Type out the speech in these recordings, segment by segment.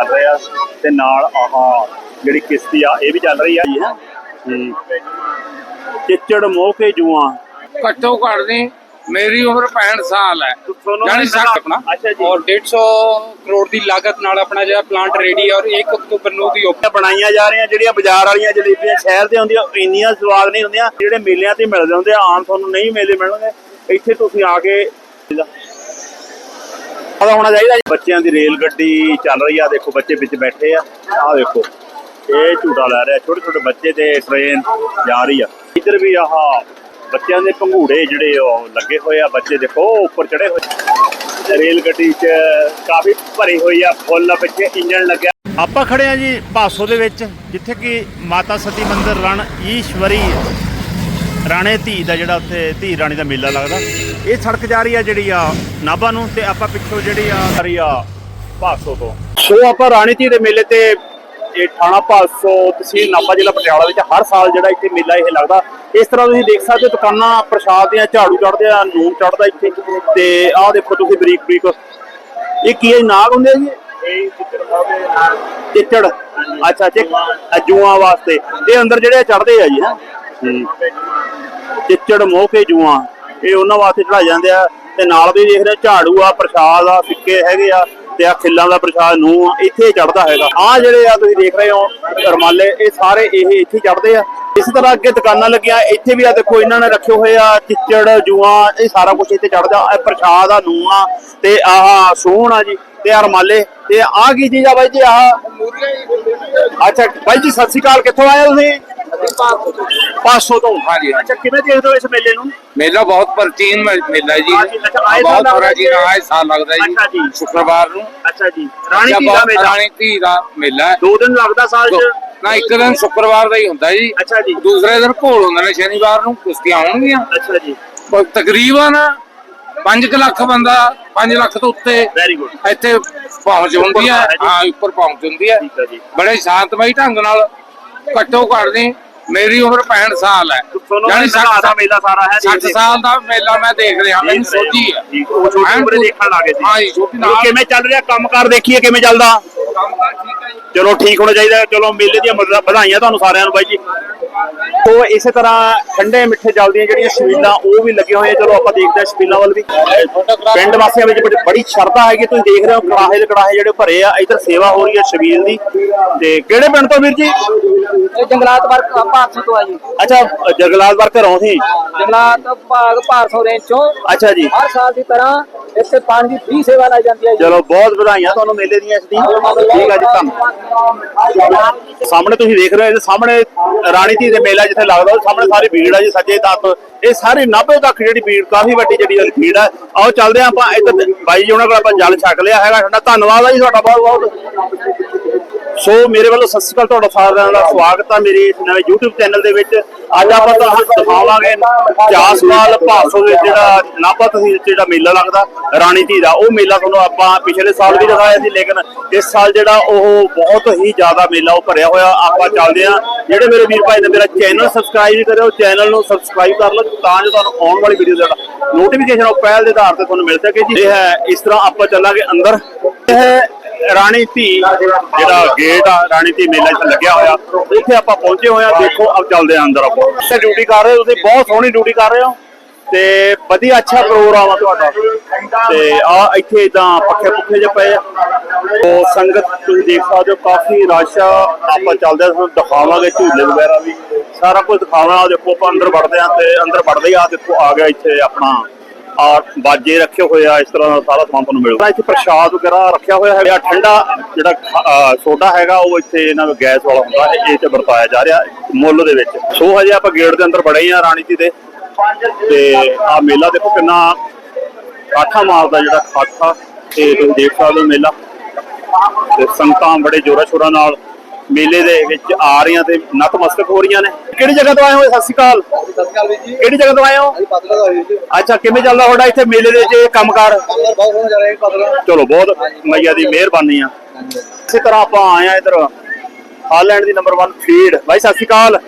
ਚੱਲ ਰਿਹਾ ਤੇ ਨਾਲ ਆਹ ਜਿਹੜੀ ਕਿਸ਼ਤੀ ਆ ਇਹ ਵੀ ਚੱਲ ਰਹੀ ਆ। ਜੀ ਚਿੱਚੜ ਮੋਹ ਕੇ ਜੂਆਂ। ਘੱਟੋ ਘੱਟ ਨੇ ਮੇਰੀ ਉਮਰ 65 ਸਾਲ ਹੈ। ਯਾਨੀ ਸੱਤ ਆਪਣਾ। ਔਰ 150 ਕਰੋੜ ਦੀ ਲਾਗਤ ਨਾਲ ਆਪਣਾ ਜਿਹੜਾ ਪਲਾਂਟ ਰੈਡੀ ਹੈ ਔਰ 1 ਅਕਤੂਬਰ ਨੂੰ ਦੀ ਓਪਨ ਬਣਾਈਆਂ ਜਾ ਰਹੀਆਂ ਜਿਹੜੀਆਂ ਬਾਜ਼ਾਰ ਵਾਲੀਆਂ ਜਲੇਬੀਆਂ ਸ਼ਹਿਰ ਤੇ ਆਉਂਦੀਆਂ ਇੰਨੀਆਂ ਸਵਾਦ ਨਹੀਂ ਹੁੰਦੀਆਂ ਜਿਹੜੇ ਮੇਲਿਆਂ ਤੇ ਮਿਲਦੇ ਹੁੰਦੇ ਆਮ ਤੁਹਾਨੂੰ ਨਹੀਂ ਮੇਲੇ ਮਿਲਣਗੇ। ਇੱਥੇ ਤੁਸੀਂ ਆ ਕੇ ਪਤਾ ਹੋਣਾ ਚਾਹੀਦਾ ਜੀ। ਬੱਚਿਆਂ ਦੀ ਰੇਲ ਗੱਡੀ ਚੱਲ ਰਹੀ ਆ, ਦੇਖੋ ਬੱਚੇ ਵਿੱਚ ਬੈਠੇ ਆ। ਆਹ ਦੇਖੋ, ਇਹ ਝੂਟਾ ਲੈ ਰਿਹਾ, ਛੋਟੇ ਛੋਟੇ ਬੱਚੇ ਤੇ ਟ੍ਰੇਨ ਜਾ ਰਹੀ ਆ। ਇੱਧਰ ਵੀ ਆਹ ਬੱਚਿਆਂ ਦੇ ਪੰਘੂੜੇ ਜਿਹੜੇ ਉਹ ਲੱਗੇ ਹੋਏ ਆ। ਬੱਚੇ ਦੇਖੋ, ਉਹ ਉੱਪਰ ਚੜੇ ਹੋਏ ਰੇਲ ਗੱਡੀ 'ਚ ਕਾਫੀ ਭਰੀ ਹੋਈ ਆ, ਫੁੱਲ ਪਿੱਛੇ ਇੰਜਣ ਲੱਗਿਆ। ਆਪਾਂ ਖੜੇ ਆ ਜੀ ਭਾਸੋ ਦੇ ਵਿੱਚ, ਜਿੱਥੇ ਕਿ ਮਾਤਾ ਸਤੀ ਮੰਦਿਰ ਰਣ ਈਸ਼ਵਰੀ ਰਾਣੇ ਧੀ ਦਾ ਜਿਹੜਾ ਉੱਥੇ ਧੀ ਰਾਣੀ ਦਾ ਮੇਲਾ ਲੱਗਦਾ, ਇਹ ਸੜਕ ਜਾ ਰਹੀ ਆ ਜਿਹੜੀ ਆ ਨਾਭਾ ਨੂੰ ਤੇ ਆਪਾਂ ਪਿੱਛੋਂ ਜਿਹੜੀ ਆ ਰਹੀ ਆ ਭਾਸੋ ਤੋਂ। ਸੋ ਆਪਾਂ ਰਾਣੀ ਧੀ ਦੇ ਮੇਲੇ ਤੇ ਇਹ ਥਾਣਾ ਭਾਸੋ, ਤਹਿਸੀਲ ਨਾਭਾ, ਜ਼ਿਲ੍ਹਾ ਪਟਿਆਲਾ ਵਿੱਚ ਹਰ ਸਾਲ ਜਿਹੜਾ ਇੱਥੇ ਮੇਲਾ ਇਹ ਲੱਗਦਾ। ਇਸ ਤਰ੍ਹਾਂ ਤੁਸੀਂ ਦੇਖ ਸਕਦੇ ਹੋ ਦੁਕਾਨਾਂ ਪ੍ਰਸ਼ਾਦ ਦੀਆਂ, ਝਾੜੂ ਚੜਦੇ ਆ ਨੂਨ ਚੜਦਾ ਇੱਥੇ। ਤੇ ਆਹ ਦੇਖੋ ਤੁਸੀਂ ਬਰੀਕ ਬਰੀਕ ਇਹ ਕੀ ਹੈ ਨਾਗ ਹੁੰਦੇ ਆ ਜੀ? ਚਿੱਚੜ। ਅੱਛਾ ਚਿ ਜੂਆਂ ਵਾਸਤੇ। ਇਹ ਅੰਦਰ ਜਿਹੜੇ ਚੜਦੇ ਆ ਜੀ, ਹਾਂ? ਚਿੱਚੜ ਮੋਹ ਕੇ ਜੂਆਂ ਇਹ ਉਹਨਾਂ ਵਾਸਤੇ ਚੜਾਏ ਜਾਂਦੇ ਆ। ਤੇ ਨਾਲ ਵੀ ਦੇਖ ਰਹੇ ਝਾੜੂ ਆ ਪ੍ਰਸ਼ਾਦ ਆ ਸਿੱਕੇ ਹੈਗੇ ਆ ਤੇ ਆ ਖਿੱਲਾਂ ਦਾ ਪ੍ਰਸ਼ਾਦ ਨੂੰ ਆ, ਇੱਥੇ ਚੜਦਾ ਹੈਗਾ। ਆ ਜਿਹੜੇ ਆ ਤੁਸੀਂ ਦੇਖ ਰਹੇ ਹੋ ਰਮਾਲੇ ਇਹ ਸਾਰੇ ਇਹ ਇੱਥੇ ਚੜਦੇ ਆ। ਇਸ ਤਰ੍ਹਾਂ ਅੱਗੇ ਦੁਕਾਨਾਂ ਲੱਗੀਆਂ ਇੱਥੇ ਵੀ ਆ ਦੇਖੋ ਇਹਨਾਂ ਨੇ ਰੱਖੇ ਹੋਏ ਆ ਚਿੱਚੜ ਜੂਆਂ ਇਹ ਸਾਰਾ ਕੁਝ ਇੱਥੇ ਚੜਦਾ ਇਹ ਪ੍ਰਸ਼ਾਦ ਆ ਨੂੰਹ ਆ ਤੇ ਆਹ ਸੋਹਣ ਆ ਜੀ ਤੇ ਆ ਰਮਾਲੇ ਤੇ ਆ ਕੀ ਚੀਜ਼ ਆ ਬਾਈ ਜੀ ਆਹ? ਅੱਛਾ ਬਾਈ ਜੀ ਸਤਿ ਸ਼੍ਰੀ ਅਕਾਲ ਕਿੱਥੋਂ ਆਏ ਹੋ ਤੁਸੀਂ? 500 ਤੋਂ ਹਾਂਜੀ ਅੱਛਾ ਕਿਵੇਂ ਦੇਖਦੇ ਹੋ ਇਸ ਮੇਲੇ ਨੂੰ? ਮੇਲਾ ਬਹੁਤ ਪ੍ਰਾਚੀਨ ਮੇ- ਮੇਲਾ ਹੈ ਹਾਂਜੀ, ਜੀ ਅੱਛਾ, ਆਏ ਸਾਲ ਬਹੁਤ ਲੱਗਦਾ ਬੜਾ ਜੀ ਜੀ। ਆਏ ਸਾਲ ਲੱਗਦਾ ਅੱਛਾ ਜੀ। ਜੀ ਸ਼ੁੱਕਰਵਾਰ ਨੂੰ। ਅੱਛਾ ਜੀ। ਰਾਣੀ ਜਾਂ ਧੀ ਦਾ ਬਹੁਤ ਮੇਲਾ। ਰਾਣੀ ਧੀ ਦਾ ਮੇਲਾ ਹੈ। ਦੋ ਦਿਨ ਲੱਗਦਾ ਸਾਲ ਚ? ਨਾ ਇੱਕ ਦਿਨ ਸ਼ੁੱਕਰਵਾਰ ਦਾ ਹੀ ਹੁੰਦਾ ਜੀ। ਅੱਛਾ ਜੀ। ਦੂਸਰੇ ਦਿਨ ਘੋਲ ਹੁੰਦਾ ਨੇ ਸ਼ਨੀਵਾਰ ਨੂੰ ਕੁਸ਼ਤੀਆਂ ਹੋਣਗੀਆਂ। ਅੱਛਾ ਜੀ। ਪਰ ਤਕਰੀਬਨ 5 ਲੱਖ ਬੰਦਾ 5 ਲੱਖ ਤੋਂ ਉੱਤੇ ਵੈਰੀ ਗੁੱਡ ਇੱਥੇ ਪਹੁੰਚ ਹੁੰਦੀ ਹੈ। ਹੈ ਉੱਪਰ ਪਹੁੰਚ ਹੁੰਦੀ ਹੈ। ਠੀਕ ਹੈ ਜੀ। ਬੜੇ ਸ਼ਾਂਤਮਈ ਢੰਗ ਨਾਲ ਘੱਟੋ ਘੱਟ ਨਹੀਂ ਮੇਰੀ ਉਮਰ 65 ਸਾਲ ਹੈ। ਯਾਨੀ ਯਾਨੀ ਦਾ ਮੇਲਾ ਸਾਰਾ ਹੈ 60 ਸਾਲ ਦਾ ਮੇਲਾ ਮੈਂ ਦੇਖ ਰਿਹਾ ਮੈਨੂੰ। ਸੋਝੀ ਹੈ। ਉਹ ਛੋਟੀ ਉਮਰੇ ਦੇਖਣ ਲੱਗੇ ਸੀ। ਹਾਂ ਜੀ ਛੋਟੀ ਚਲੋ ਨਾਲ ਕਿਵੇਂ ਚੱਲ ਰਿਹਾ? ਕੰਮਕਾਰ ਦੇਖੀਏ ਕਿਵੇਂ ਚੱਲਦਾ? ਚਲੋ ਠੀਕ ਹੋਣਾ ਚਾਹੀਦਾ ਚਲੋ ਮੇਲੇ ਦੀਆਂ ਵਧਾ- ਵਧਾਈਆਂ ਤੁਹਾਨੂੰ ਸਾਰਿਆਂ ਨੂੰ ਬਾਈ ਜੀ। ਤੋ ਇਸੇ ਤਰ੍ਹਾਂ ਠੰਡੇ ਮਿੱਠੇ ਜਲਦੀਆਂ ਜਿਹੜੀਆਂ ਛਬੀਲਾਂ ਉਹ ਵੀ ਲੱਗੀਆਂ ਹੋਈਆਂ ਚਲੋ ਆਪਾਂ ਦੇਖਦੇ ਹਾਂ ਛਬੀਲਾਂ ਵੱਲ ਵੀ। ਪਿੰਡ ਵਾਸੀਆਂ ਵਿੱਚ ਬੜੀ- ਸ਼ਰਧਾ ਹੈਗੀ ਤੁਸੀਂ ਦੇਖ ਰਹੇ ਹੋ ਕੜਾਹੇ ਦੇ ਕੜਾਹੇ ਜਿਹੜੇ ਭਰੇ ਆ ਇੱਧਰ ਸੇਵਾ ਹੋ ਰਹੀ ਹੈ ਛਬੀਲ ਦੀ। ਤੇ ਕਿਹੜੇ ਪਿੰਡ ਤੋਂ ਵੀਰ ਜੀ? ਜੰਗਲਾਤ ਵਰਕ ਭਾਰਤ ਤੋਂ ਆ ਜੀ। ਅੱਛਾ ਜਗਲਾਲ ਵਰ ਘਰੋਂ ਸੀ? ਜੰਗਲਾਤ ਭਾਗ ਭਾਰਤ ਰੇਂਜ ਚੋਂ। ਅੱਛਾ ਜੀ। ਹਰ ਸਾਲ ਦੀ ਤਰ੍ਹਾਂ ਇੱਥੇ ਪਾਣੀ ਦੀ ਫ੍ਰੀ ਸੇਵਾ ਲਈ ਜਾਂਦੀ ਹੈ ਚਲੋ ਬਹੁਤ ਵਧਾਈਆਂ ਤੁਹਾਨੂੰ ਮੇਲੇ ਦੀਆਂ ਇਸ ਦੀਆਂ। ਠੀਕ ਆ ਜੀ ਧੰਨਵਾਦ। ਸਾਹਮਣੇ ਤੁਸੀਂ ਦੇਖ ਰਹੇ ਹੋ ਇਹਦੇ ਸਾਹਮਣੇ ਰਾਣੀ ਧੀ ਦੇ ਮੇਲਾ ਜਿੱਥੇ ਲੱਗਦਾ ਉਹ ਸਾਹਮਣੇ ਸਾਰੀ ਭੀੜ ਆ ਜੀ, ਸੱਜੇ ਤੱਕ ਇਹ ਸਾਰੇ ਨਾਭੇ ਤੱਕ ਜਿਹੜੀ ਭੀੜ, ਕਾਫੀ ਵੱਡੀ ਜਿਹੜੀ ਭੀੜ ਆ। ਆਓ, ਚੱਲਦੇ ਆ ਆਪਾਂ। ਇੱਧਰ ਬਾਈ ਜੀ, ਉਹਨਾਂ ਕੋਲ ਆਪਾਂ ਜਲ ਛਕ ਲਿਆ ਹੈਗਾ। ਸਾਡਾ ਧੰਨਵਾਦ ਆ ਜੀ, ਤੁਹਾਡਾ ਬਹੁਤ ਬਹੁਤ ਸੋ ਮੇਰੇ ਵੱਲੋਂ ਸਤਿ ਸ਼੍ਰੀ ਅਕਾਲ, ਤੁਹਾਡਾ ਸਾਰਿਆਂ ਦਾ ਸਵਾਗਤ ਹੈ ਮੇਰੇ ਇਸ ਨਵੇਂ YouTube ਚੈਨਲ ਦੇ ਵਿੱਚ। ਅੱਜ ਆਪਾਂ ਤੁਹਾਨੂੰ ਦਿਖਾਵਾਂਗੇ ਜਾਸਵਾਲ ਭਾਸੋ ਦੇ ਜਿਹੜਾ ਨਾਭਾ ਤਹਿਸੀਲ ਜਿਹੜਾ ਮੇਲਾ ਲੱਗਦਾ, ਰਾਣੀ ਧੀ ਦਾ। ਉਹ ਮੇਲਾ ਤੁਹਾਨੂੰ ਆਪਾਂ ਪਿਛਲੇ ਸਾਲ ਵੀ ਦਿਖਾਇਆ ਸੀ, ਲੇਕਿਨ ਇਸ ਸਾਲ ਜਿਹੜਾ ਉਹ ਬਹੁਤ ਹੀ ਜ਼ਿਆਦਾ ਮੇਲਾ ਉਹ ਭਰਿਆ ਹੋਇਆ ਆਪਾਂ ਚੱਲਦੇ ਆ ਜਿਹੜੇ ਮੇਰੇ ਵੀਰ ਭਾਈ ਨੇ ਮੇਰਾ ਚੈਨਲ ਸਬਸਕ੍ਰਾਈਬ ਨਹੀਂ ਕਰਿਆ, ਉਹ ਚੈਨਲ ਨੂੰ ਸਬਸਕ੍ਰਾਈਬ ਕਰ ਲਓ, ਤਾਂ ਜੋ ਤੁਹਾਨੂੰ ਆਉਣ ਵਾਲੀ ਵੀਡੀਓ ਦਾ ਨੋਟੀਫਿਕੇਸ਼ਨ ਉਹ ਪਹਿਲ ਦੇ ਆਧਾਰ ਤੇ ਤੁਹਾਨੂੰ ਮਿਲ ਸਕੇ ਜੀ। ਇਹ ਹੈ, ਇਸ ਤਰ੍ਹਾਂ ਆਪਾਂ ਚੱਲਾਂਗੇ ਅੰਦਰ। ਇਹ ਰਾਣੀ ਧੀ ਜਿਹੜਾ ਗੇਟ ਆ ਰਾਣੀ ਧੀ ਮੇਲਾ ਇੱਥੇ ਲੱਗਿਆ ਹੋਇਆ ਇੱਥੇ ਆਪਾਂ ਪਹੁੰਚੇ ਹੋਏ ਆ ਦੇਖੋ ਅਬ ਚੱਲਦੇ ਆ ਅੰਦਰ ਆਪਾਂ। ਤੇ ਡਿਊਟੀ ਕਰ ਰਹੇ ਹੋ ਤੁਸੀਂ? ਬਹੁਤ ਸੋਹਣੀ ਡਿਊਟੀ ਕਰ ਰਹੇ ਹੋ? ਤੇ ਵਧੀਆ ਅੱਛਾ ਪ੍ਰੋਗਰਾਮ ਆ ਤੁਹਾਡਾ। ਤੇ ਆ ਇੱਥੇ ਇਦਾਂ ਪੱਖੇ ਪੁੱਖੇ ਜਿਹੇ ਪਏ ਆ। ਉਹ ਸੰਗਤ ਤੁਸੀਂ ਦੇਖ ਸਕਦੇ ਹੋ ਕਾਫੀ ਰਸ਼ ਆ। ਆਪਾਂ ਚੱਲਦੇ ਆ ਤੁਹਾਨੂੰ ਦਿਖਾਵਾਂਗੇ ਝੂਲੇ ਵਗੈਰਾ ਵੀ। ਸਾਰਾ ਕੁਝ ਦਿਖਾਵਾਂ ਦੇਖੋ ਆਪਾਂ ਅੰਦਰ ਵੜਦੇ ਆ ਤੇ ਅੰਦਰ ਵੜਦੇ ਹੀ ਆ ਦੇਖੋ ਆ ਗਿਆ ਇੱਥੇ ਆਪਣਾ ਆ ਬਾਜੇ ਰੱਖੇ ਹੋਏ ਆ, ਇਸ ਤਰ੍ਹਾਂ ਦਾ ਸਾਰਾ ਸਮਾਨ ਤੁਹਾਨੂੰ ਮਿਲੂਗਾ। ਇੱਥੇ ਪ੍ਰਸ਼ਾਦ ਵਗੈਰਾ ਰੱਖਿਆ ਹੋਇਆ ਹੈ ਠੰਡਾ ਜਿਹੜਾ ਸੋਡਾ ਹੈਗਾ, ਉਹ ਇੱਥੇ ਇਹਨਾਂ ਨੂੰ ਗੈਸ ਵਾਲਾ ਹੁੰਦਾ ਹੈ, ਇਹ ਚ ਵਰਤਾਇਆ ਜਾ ਰਿਹਾ ਮੁੱਲ ਦੇ ਵਿੱਚ। ਸੋ ਹਜੇ ਆਪਾਂ ਗੇਟ ਦੇ ਅੰਦਰ ਬੜੇ ਆ, ਰਾਣੀ ਜੀ ਦੇ। ਤੇ ਆ ਮੇਲਾ ਦੇਖੋ ਕਿੰਨਾ ਕਾਠਾ ਮਾਰਦਾ ਜਿਹੜਾ ਖਾਠਾ ਤੇ ਤੁਸੀਂ ਦੇਖ ਸਕਦੇ ਹੋ ਮੇਲਾ। ਤੇ ਸੰਗਤਾਂ ਬੜੇ ਜੋਰਾ ਸ਼ੋਰਾ ਨਾਲ ਮੇਲੇ ਦੇ ਵਿੱਚ ਆ ਰਹੀਆਂ ਤੇ ਨਤਮਸਤਕ ਹੋ ਰਹੀਆਂ ਨੇ। ਕਿਹੜੀ ਜਗ੍ਹਾ ਤੋਂ ਆਏ ਹੋ ਸਤਿ ਸ਼੍ਰੀ ਅਕਾਲ ਸਤਿ ਸ਼੍ਰੀ ਅਕਾਲ। ਜੀ ਕਿਹੜੀ ਜਗ੍ਹਾ ਤੋਂ ਆਏ ਹੋ? ਪਤਲਾ ਦਾ ਜੀ ਅੱਛਾ, ਕਿਵੇਂ ਚੱਲਦਾ ਤੁਹਾਡਾ ਇੱਥੇ ਮੇਲੇ ਦੇ ਵਿੱਚ ਕੰਮਕਾਰ? ਅੰਦਰ ਬਹੁਤ ਸੋਹਣਾ ਜਾ ਰਿਹਾ ਪਤਲਾ ਚਲੋ, ਬਹੁਤ ਮਈਆ ਦੀ ਮਿਹਰਬਾਨੀ ਆ। ਇਸੇ ਤਰ੍ਹਾਂ ਆਪਾਂ ਆਏ ਆ ਇਧਰ, ਹਾਲੈਂਡ ਦੀ ਨੰਬਰ 1 ਫੀਡ ਬਾਈ, ਸਤਿ ਸ਼੍ਰੀ ਅਕਾਲ।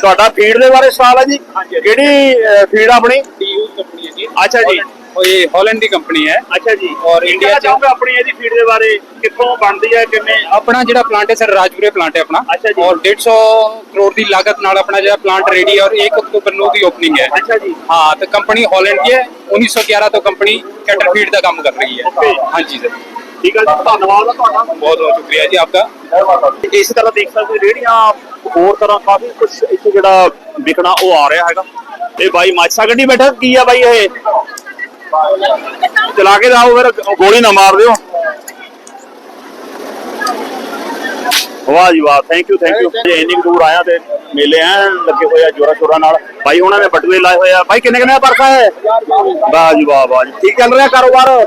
ਤੁਹਾਡਾ ਫੀਡ ਦੇ ਬਾਰੇ ਸਵਾਲ ਹੈ ਜੀ। ਕਿਹੜੀ ਫੀਡ ਆਪਣੀ ਡੀਯੂ ਕੰਪਨੀ ਅੱਛਾ ਜੀ। ਉਹ ਇਹ ਹਾਲੈਂਡ ਦੀ ਕੰਪਨੀ ਹੈ। ਅੱਛਾ ਜੀ। ਔਰ ਇੰਡੀਆ ਚ ਆਪਣੀ ਇਹਦੀ ਫੀਡ ਦੇ ਬਾਰੇ? ਕਿੱਥੋਂ ਬਣਦੀ ਹੈ ਕਿਵੇਂ? ਆਪਣਾ ਜਿਹੜਾ ਪਲਾਂਟ ਹੈ ਸਰ ਰਾਜਪੁਰੇ ਪਲਾਂਟ ਹੈ ਆਪਣਾ। ਔਰ 150 ਕਰੋੜ ਦੀ ਲਾਗਤ ਨਾਲ ਆਪਣਾ ਜਿਹੜਾ ਪਲਾਂਟ ਰੈਡੀ ਹੈ ਔਰ 1 ਅਕਤੂਬਰ ਨੂੰ ਦੀ ਓਪਨਿੰਗ ਹੈ। ਅੱਛਾ ਜੀ। ਹਾਂ ਤੇ ਕੰਪਨੀ ਹਾਲੈਂਡ ਦੀ ਹੈ। 1911 ਤੋਂ ਕੰਪਨੀ ਕੈਟਰ ਫੀਡ ਦਾ ਕੰਮ ਕਰ ਰਹੀ ਹੈ। ਹਾਂਜੀ ਸਰ। ਠੀਕ ਹੈ ਜੀ ਧੰਨਵਾਦ ਤੁਹਾਡਾ। ਬਹੁਤ ਬਹੁਤ ਸ਼ੁਕਰੀਆ ਜੀ ਆਪਦਾ। ਇਸ ਤਰ੍ਹਾਂ ਦੇਖ ਸਕਦੇ ਰੇੜੀਆਂ ਹੋਰ ਤਰ੍ਹਾਂ ਕਾਫੀ ਕੁਝ ਇੱਥੇ ਜਿਹੜਾ ਵਿਕਣਾ ਉਹ ਆ ਰਿਹਾ ਹੈਗਾ। ਇਹ ਬਾਈ ਮਾਛਾ ਗੱਡੀ ਬੈਠਾ, ਕੀ ਆ ਬਾਈ ਇਹ? ਚਲਾ ਕੇ ਜਾਓ ਫਿਰ, ਗੋਲੀ ਨਾ ਮਾਰ ਦਿਓ। ਵਾਹ ਜੀ ਵਾਹ ਥੈਂਕ ਯੂ ਥੈਂਕ ਯੂ ਜੇ ਇੰਨੀ ਦੂਰ ਆਇਆ ਤੇ ਮੇਲੇ ਐ ਲੱਗੇ ਹੋਏ ਆ ਜੋਰਾ ਸ਼ੋਰਾ ਨਾਲ। ਬਾਈ ਉਹਨਾਂ ਨੇ ਬਟੂਏ ਲਾਏ ਹੋਏ ਆ। ਬਾਈ ਕਿੰਨੇ ਕਿੰਨੇ ਦਾ ਪਰਸਾ ਹੈ ਵਾਹ ਜੀ ਵਾਹ ਵਾਹ ਜੀ। ਠੀਕ ਚੱਲ ਰਿਹਾ ਕਾਰੋਬਾਰ?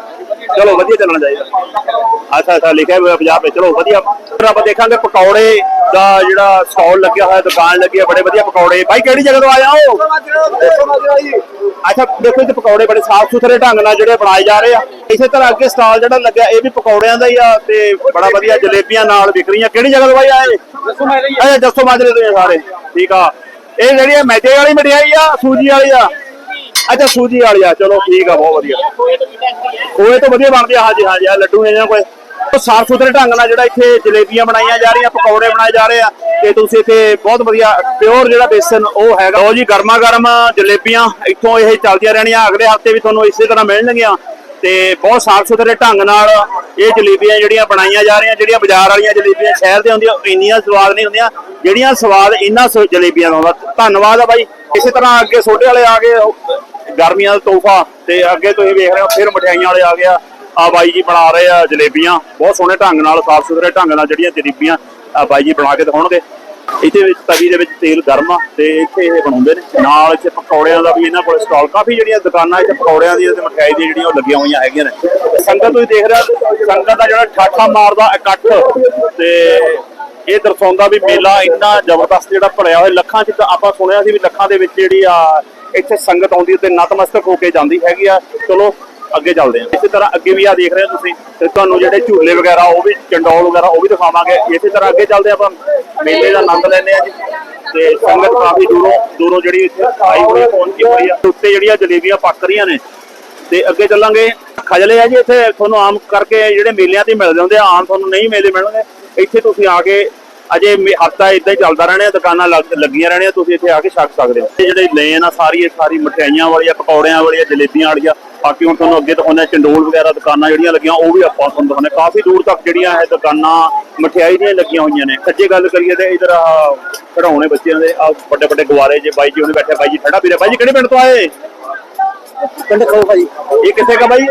ਚਲੋ ਵਧੀਆ ਚੱਲਣਾ ਚਾਹੀਦਾ। ਅੱਛਾ ਅੱਛਾ ਲਿਖਿਆ ਹੋਇਆ ਪੰਜਾਬ ਵਿੱਚ। ਚਲੋ ਵਧੀਆ। ਫਿਰ ਆਪਾਂ ਦੇਖਾਂਗੇ ਪਕੌੜੇ ਦਾ ਜਿਹੜਾ ਸਟਾਲ ਲੱਗਿਆ ਹੋਇਆ ਦੁਕਾਨ ਲੱਗੀ ਹੈ ਬੜੇ ਵਧੀਆ ਪਕੌੜੇ। ਬਾਈ ਕਿਹੜੀ ਜਗ੍ਹਾ ਤੋਂ ਆਇਆ ਹੋ ਅੱਛਾ ਦੇਖੋ ਇੱਥੇ ਪਕੌੜੇ ਬੜੇ ਸਾਫ਼ ਸੁਥਰੇ ਢੰਗ ਨਾਲ ਜਿਹੜੇ ਬਣਾਏ ਜਾ ਰਹੇ ਆ। ਇਸੇ ਤਰ੍ਹਾਂ ਅੱਗੇ ਸਟਾਲ ਜਿਹੜਾ ਲੱਗਿਆ ਇਹ ਵੀ ਪਕੌੜਿਆਂ ਦਾ ਹੀ ਆ ਤੇ ਬੜਾ ਵਧੀਆ ਜਲੇਬੀਆਂ ਨਾਲ ਵਿਕ ਰਹੀਆਂ। ਕਿਹੜੀ ਜਗ੍ਹਾ ਤੋਂ ਬਾਈ ਆਏ? ਅੱਛਾ ਜੱਸੋ ਮਾਜਰੇ ਤੋਂ ਹੀ ਆ ਸਾਰੇ। ਠੀਕ ਆ। ਇਹ ਜਿਹੜੀ ਆ ਮੈਦੇ ਵਾਲੀ ਮਠਿਆਈ ਆ ਸੂਜੀ ਵਾਲੀ ਆ? ਅੱਛਾ ਸੂਜੀ ਵਾਲੀ ਆ। ਚਲੋ ਠੀਕ ਆ ਬਹੁਤ ਵਧੀਆ। ਖੋਏ ਤੋਂ ਵਧੀਆ ਬਣਦੇ ਆ। ਹਾਂਜੀ ਹਾਂਜੀ ਆ ਲੱਡੂ ਇਹਨਾਂ ਕੋਲ ਸਾਫ਼ ਸੁਥਰੇ ਢੰਗ ਨਾਲ ਜਿਹੜਾ ਇੱਥੇ ਜਲੇਬੀਆਂ ਬਣਾਈਆਂ ਜਾ ਰਹੀਆਂ ਪਕੌੜੇ ਬਣਾਏ ਜਾ ਰਹੇ ਆ ਤੇ ਤੁਸੀਂ ਇੱਥੇ ਬਹੁਤ ਵਧੀਆ ਪਿਓਰ ਜਿਹੜਾ ਬੇਸਨ ਉਹ ਹੈਗਾ। ਲਓ ਜੀ ਗਰਮਾ ਗਰਮ ਜਲੇਬੀਆਂ ਇੱਥੋਂ ਇਹ ਚੱਲਦੀਆਂ ਰਹਿਣੀਆਂ। ਅਗਲੇ ਹਫ਼ਤੇ ਵੀ ਤੁਹਾਨੂੰ ਇਸੇ ਤਰ੍ਹਾਂ ਮਿਲਣਗੀਆਂ। ਤੇ ਬਹੁਤ ਸਾਫ਼ ਸੁਥਰੇ ਢੰਗ ਨਾਲ ਇਹ ਜਲੇਬੀਆਂ ਜਿਹੜੀਆਂ ਬਣਾਈਆਂ ਜਾ ਰਹੀਆਂ, ਜਿਹੜੀਆਂ ਬਾਜ਼ਾਰ ਵਾਲੀਆਂ ਜਲੇਬੀਆਂ ਸ਼ਹਿਰ ਦੇ ਹੁੰਦੀਆਂ ਇੰਨੀਆਂ ਸਵਾਦ ਨਹੀਂ ਹੁੰਦੀਆਂ, ਜਿਹੜੀਆਂ ਸਵਾਦ ਇਹਨਾਂ ਜਲੇਬੀਆਂ ਦਾ ਹੁੰਦਾ। ਧੰਨਵਾਦ ਆ ਬਾਈ। ਇਸੇ ਤਰ੍ਹਾਂ ਅੱਗੇ ਛੋਟੇ ਵਾਲੇ ਆ ਗਏ ਗਰਮੀਆਂ ਦਾ ਤੋਹਫਾ, ਤੇ ਅੱਗੇ ਤੁਸੀਂ ਵੇਖ ਰਹੇ ਹੋ, ਫਿਰ ਮਠਿਆਈਆਂ ਵਾਲੇ ਆ ਗਿਆ ਆ ਬਾਈ ਜੀ ਬਣਾ ਰਹੇ ਆ ਜਲੇਬੀਆਂ, ਬਹੁਤ ਸੋਹਣੇ ਢੰਗ ਨਾਲ, ਸਾਫ਼ ਸੁਥਰੇ ਢੰਗ ਨਾਲ ਜਿਹੜੀਆਂ ਜਲੇਬੀਆਂ ਆ ਬਾਈ ਜੀ ਬਣਾ ਕੇ ਦਿਖਾਉਣਗੇ। ਇੱਥੇ ਵਿੱਚ ਤਵੀ ਦੇ ਵਿੱਚ ਤੇਲ ਗਰਮ ਆ ਤੇ ਇੱਥੇ ਇਹ ਬਣਾਉਂਦੇ ਨੇ। ਨਾਲ ਇੱਥੇ ਪਕੌੜਿਆਂ ਦਾ ਵੀ ਇਹਨਾਂ ਕੋਲ ਸਟਾਲ, ਕਾਫੀ ਜਿਹੜੀਆਂ ਦੁਕਾਨਾਂ ਇੱਥੇ ਪਕੌੜਿਆਂ ਦੀਆਂ ਤੇ ਮਠਿਆਈ ਦੀਆਂ ਜਿਹੜੀਆਂ ਉਹ ਲੱਗੀਆਂ ਹੋਈਆਂ ਹੈਗੀਆਂ ਨੇ। ਸੰਗਤ ਤੁਸੀਂ ਦੇਖ ਰਹੇ ਹੋ, ਸੰਗਤ ਦਾ ਜਿਹੜਾ ਠਾਠਾ ਮਾਰਦਾ ਇਕੱਠ ਤੇ ਇਹ ਦਰਸਾਉਂਦਾ ਵੀ ਮੇਲਾ ਇੰਨਾ ਜ਼ਬਰਦਸਤ ਜਿਹੜਾ ਭਰਿਆ ਹੋਇਆ, ਲੱਖਾਂ ਚ ਆਪਾਂ ਸੁਣਿਆ ਸੀ ਵੀ ਲੱਖਾਂ ਦੇ ਵਿੱਚ ਜਿਹੜੀ ਆ ਇੱਥੇ ਸੰਗਤ ਆਉਂਦੀ ਤੇ ਨਤਮਸਤਕ ਹੋ ਕੇ ਜਾਂਦੀ ਹੈਗੀ ਆ। ਚਲੋ ਅੱਗੇ ਚੱਲਦੇ ਆ ਇਸੇ ਤਰ੍ਹਾਂ ਅੱਗੇ ਵੀ ਆ ਦੇਖ ਰਹੇ ਹੋ ਤੁਸੀਂ, ਤੇ ਤੁਹਾਨੂੰ ਜਿਹੜੇ ਝੂਲੇ ਵਗੈਰਾ, ਉਹ ਵੀ ਚੰਡੋਲ ਵਗੈਰਾ, ਉਹ ਵੀ ਦਿਖਾਵਾਂਗੇ। ਇਸੇ ਤਰ੍ਹਾਂ ਅੱਗੇ ਚੱਲਦੇ ਆਪਾਂ, ਮੇਲੇ ਦਾ ਆਨੰਦ ਲੈਂਦੇ ਆ ਜੀ। ਤੇ ਸੰਗਤ ਕਾਫੀ ਦੂਰੋਂ ਦੂਰੋਂ ਜਿਹੜੀ ਇੱਥੇ ਆਈ ਹੋਈ ਪਹੁੰਚੀ ਹੋਈ ਆ ਉੱਤੇ ਜਿਹੜੀਆਂ ਜਲੇਬੀਆਂ ਪੱਕ ਰਹੀਆਂ ਨੇ। ਤੇ ਅੱਗੇ ਚੱਲਾਂਗੇ। ਖਜਲੇ ਆ ਜੀ ਇੱਥੇ, ਤੁਹਾਨੂੰ ਆਮ ਕਰਕੇ ਜਿਹੜੇ ਮੇਲਿਆਂ ਤੇ ਮਿਲਦੇ ਹੁੰਦੇ ਆ, ਆਮ ਤੁਹਾਨੂੰ ਨਹੀਂ ਮੇਲੇ ਮਿਲਣਗੇ। ਇੱਥੇ ਤੁਸੀਂ ਆ ਕੇ ਅਜੇ ਹਫਤਾ ਇਦਾਂ ਹੀ ਚੱਲਦਾ ਰਹਿਣਾ, ਦੁਕਾਨਾਂ ਲੱਗ- ਲੱਗੀਆਂ ਰਹਿਣੀਆਂ, ਤੁਸੀਂ ਇੱਥੇ ਆ ਕੇ ਛਕ ਸਕਦੇ ਹੋ। ਇਹ ਜਿਹੜੇ ਲੇਨ ਆ, ਸਾਰੀ ਇਹ ਸਾਰੀ ਮਠਿਆਈਆਂ ਵਾਲੀਆਂ, ਪਕੌੜਿਆਂ ਵਾਲੀਆਂ, ਜਲੇਬੀਆਂ ਵਾਲੀਆਂ ਬਾਕੀ ਹੁਣ ਤੁਹਾਨੂੰ ਅੱਗੇ ਦਿਖਾਉਂਦੇ ਚੰਡੋਲ ਵਗੈਰਾ ਦੁਕਾਨਾਂ ਜਿਹੜੀਆਂ ਲੱਗੀਆਂ ਉਹ ਵੀ ਆਪਾਂ ਤੁਹਾਨੂੰ ਦਿਖਾਉਂਦੇ ਕਾਫੀ ਦੂਰ ਤੱਕ ਜਿਹੜੀਆਂ ਇਹ ਦੁਕਾਨਾਂ ਮਠਿਆਈ ਦੀਆਂ ਲੱਗੀਆਂ ਹੋਈਆਂ ਨੇ। ਸੱਜੇ ਗੱਲ ਕਰੀਏ ਤੇ ਇਧਰ ਆ ਖੜਾਉਣੇ ਬੱਚਿਆਂ ਦੇ ਆ ਵੱਡੇ ਵੱਡੇ ਗੁਵਾਰੇ ਜੇ ਬਾਈ ਜੀ ਉਹਨੇ ਬੈਠੇ ਬਾਈ ਜੀ ਠੰਡਾ ਪੀ ਰਹੇ ਬਾਈ ਜੀ ਕਿਹੜੇ ਪਿੰਡ ਤੋਂ ਆਏ? ਪਿੰਡ ਖੋ ਭਾਈ ਇਹ ਕਿੱਥੇ ਕਾ ਬਾਈ?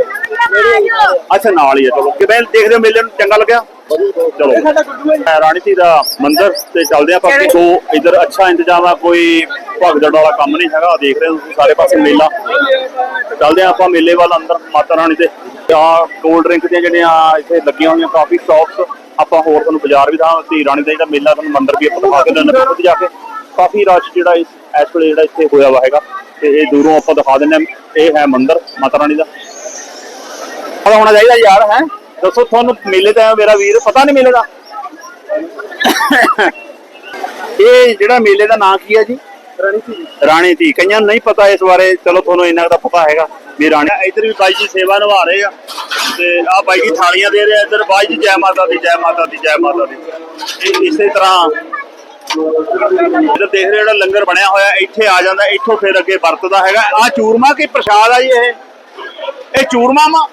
ਅੱਛਾ ਨਾਲ ਹੀ ਆ ਚਲੋ। ਕਿਵੇਂ ਦੇਖਦੇ ਹੋ ਮੇਲੇ ਨੂੰ? ਚੰਗਾ ਲੱਗਿਆ? ਚਲੋ। ਇਹ ਰਾਣੀ ਧੀ ਦਾ ਮੰਦਿਰ ਤੇ ਚੱਲਦੇ ਆਪਾਂ। ਤੋਂ ਇਧਰ ਅੱਛਾ ਇੰਤਜ਼ਾਮ ਆ ਕੋਈ ਭਗਦੜ ਵਾਲਾ ਕੰਮ ਨਹੀਂ ਹੈਗਾ ਦੇਖ ਰਹੇ ਹੋ ਤੁਸੀਂ ਸਾਰੇ ਪਾਸੇ ਮੇਲਾ। ਚੱਲਦੇ ਆ ਆਪਾਂ ਮੇਲੇ ਵੱਲ ਅੰਦਰ ਮਾਤਾ ਰਾਣੀ ਦੇ। ਆ ਕੋਲਡ ਡਰਿੰਕ ਦੀਆਂ ਜਿਹੜੀਆਂ ਇੱਥੇ ਲੱਗੀਆਂ ਹੋਈਆਂ ਕਾਫੀ ਸ਼ਾਪਸ ਆਪਾਂ ਹੋਰ ਤੁਹਾਨੂੰ ਬਾਜ਼ਾਰ ਵੀ ਦਿਖਾਵਾਂ ਧੀ ਰਾਣੀ ਦਾ ਜਿਹੜਾ ਮੇਲਾ ਤੁਹਾਨੂੰ ਮੰਦਿਰ ਵੀ ਆਪਾਂ ਦਿਖਾ ਕੇ ਦਿੰਦੇ ਹਾਂ ਜਾ ਕੇ। ਕਾਫੀ ਰਸ਼ ਜਿਹੜਾ ਇਸ ਇਸ ਵੇਲੇ ਜਿਹੜਾ ਇੱਥੇ ਹੋਇਆ ਵਾ ਹੈਗਾ। ਤੇ ਇਹ ਦੂਰੋਂ ਆਪਾਂ ਦਿਖਾ ਦਿੰਦੇ ਹਾਂ ਇਹ ਹੈ ਮੰਦਿਰ ਮਾਤਾ ਰਾਣੀ ਦਾ। ਹੋਣਾ ਚਾਹੀਦਾ ਯਾਰ ਹੈ? ਦੱਸੋ ਤੁਹਾਨੂੰ ਮੇਲੇ ਤਾਂ ਮੇਰਾ ਵੀਰ, ਪਤਾ ਨਹੀਂ ਮੇਲੇ ਦਾ ਇਹ ਜਿਹੜਾ ਮੇਲੇ ਦਾ ਨਾਂ ਕੀ ਹੈ ਜੀ? ਰਾਣੀ ਧੀ। ਕਈਆਂ ਨੂੰ ਨਹੀਂ ਪਤਾ ਇਸ ਬਾਰੇ, ਚਲੋ ਤੁਹਾਨੂੰ ਇੰਨਾ ਕੁ ਪਤਾ ਹੈਗਾ ਵੀ ਰਾਣੀ ਇੱਧਰ ਵੀ ਬਾਈ ਜੀ ਸੇਵਾ ਨਿਭਾ ਰਹੇ ਆ। ਤੇ ਆ ਬਾਈ ਜੀ ਥਾਲੀਆਂ ਦੇ ਰਹੇ ਆ ਇੱਧਰ। ਬਾਈ ਜੀ, ਜੈ ਮਾਤਾ ਦੀ, ਜੈ ਮਾਤਾ ਦੀ, ਜੈ ਮਾਤਾ ਦੀ। ਇਹ ਇਸੇ ਤਰ੍ਹਾਂ ਇੱਧਰ ਦੇਖ ਰਹੇ ਜਿਹੜਾ ਲੰਗਰ ਬਣਿਆ ਹੋਇਆ, ਇੱਥੇ ਆ ਜਾਂਦਾ, ਇੱਥੋਂ ਫਿਰ ਅੱਗੇ ਵਰਤਦਾ ਹੈਗਾ। ਆ ਚੂਰਮਾ ਕੀ ਪ੍ਰਸ਼ਾਦ ਆ ਜੀ ਇਹ? ਇਹ ਚੂਰਮਾ ਮਾ?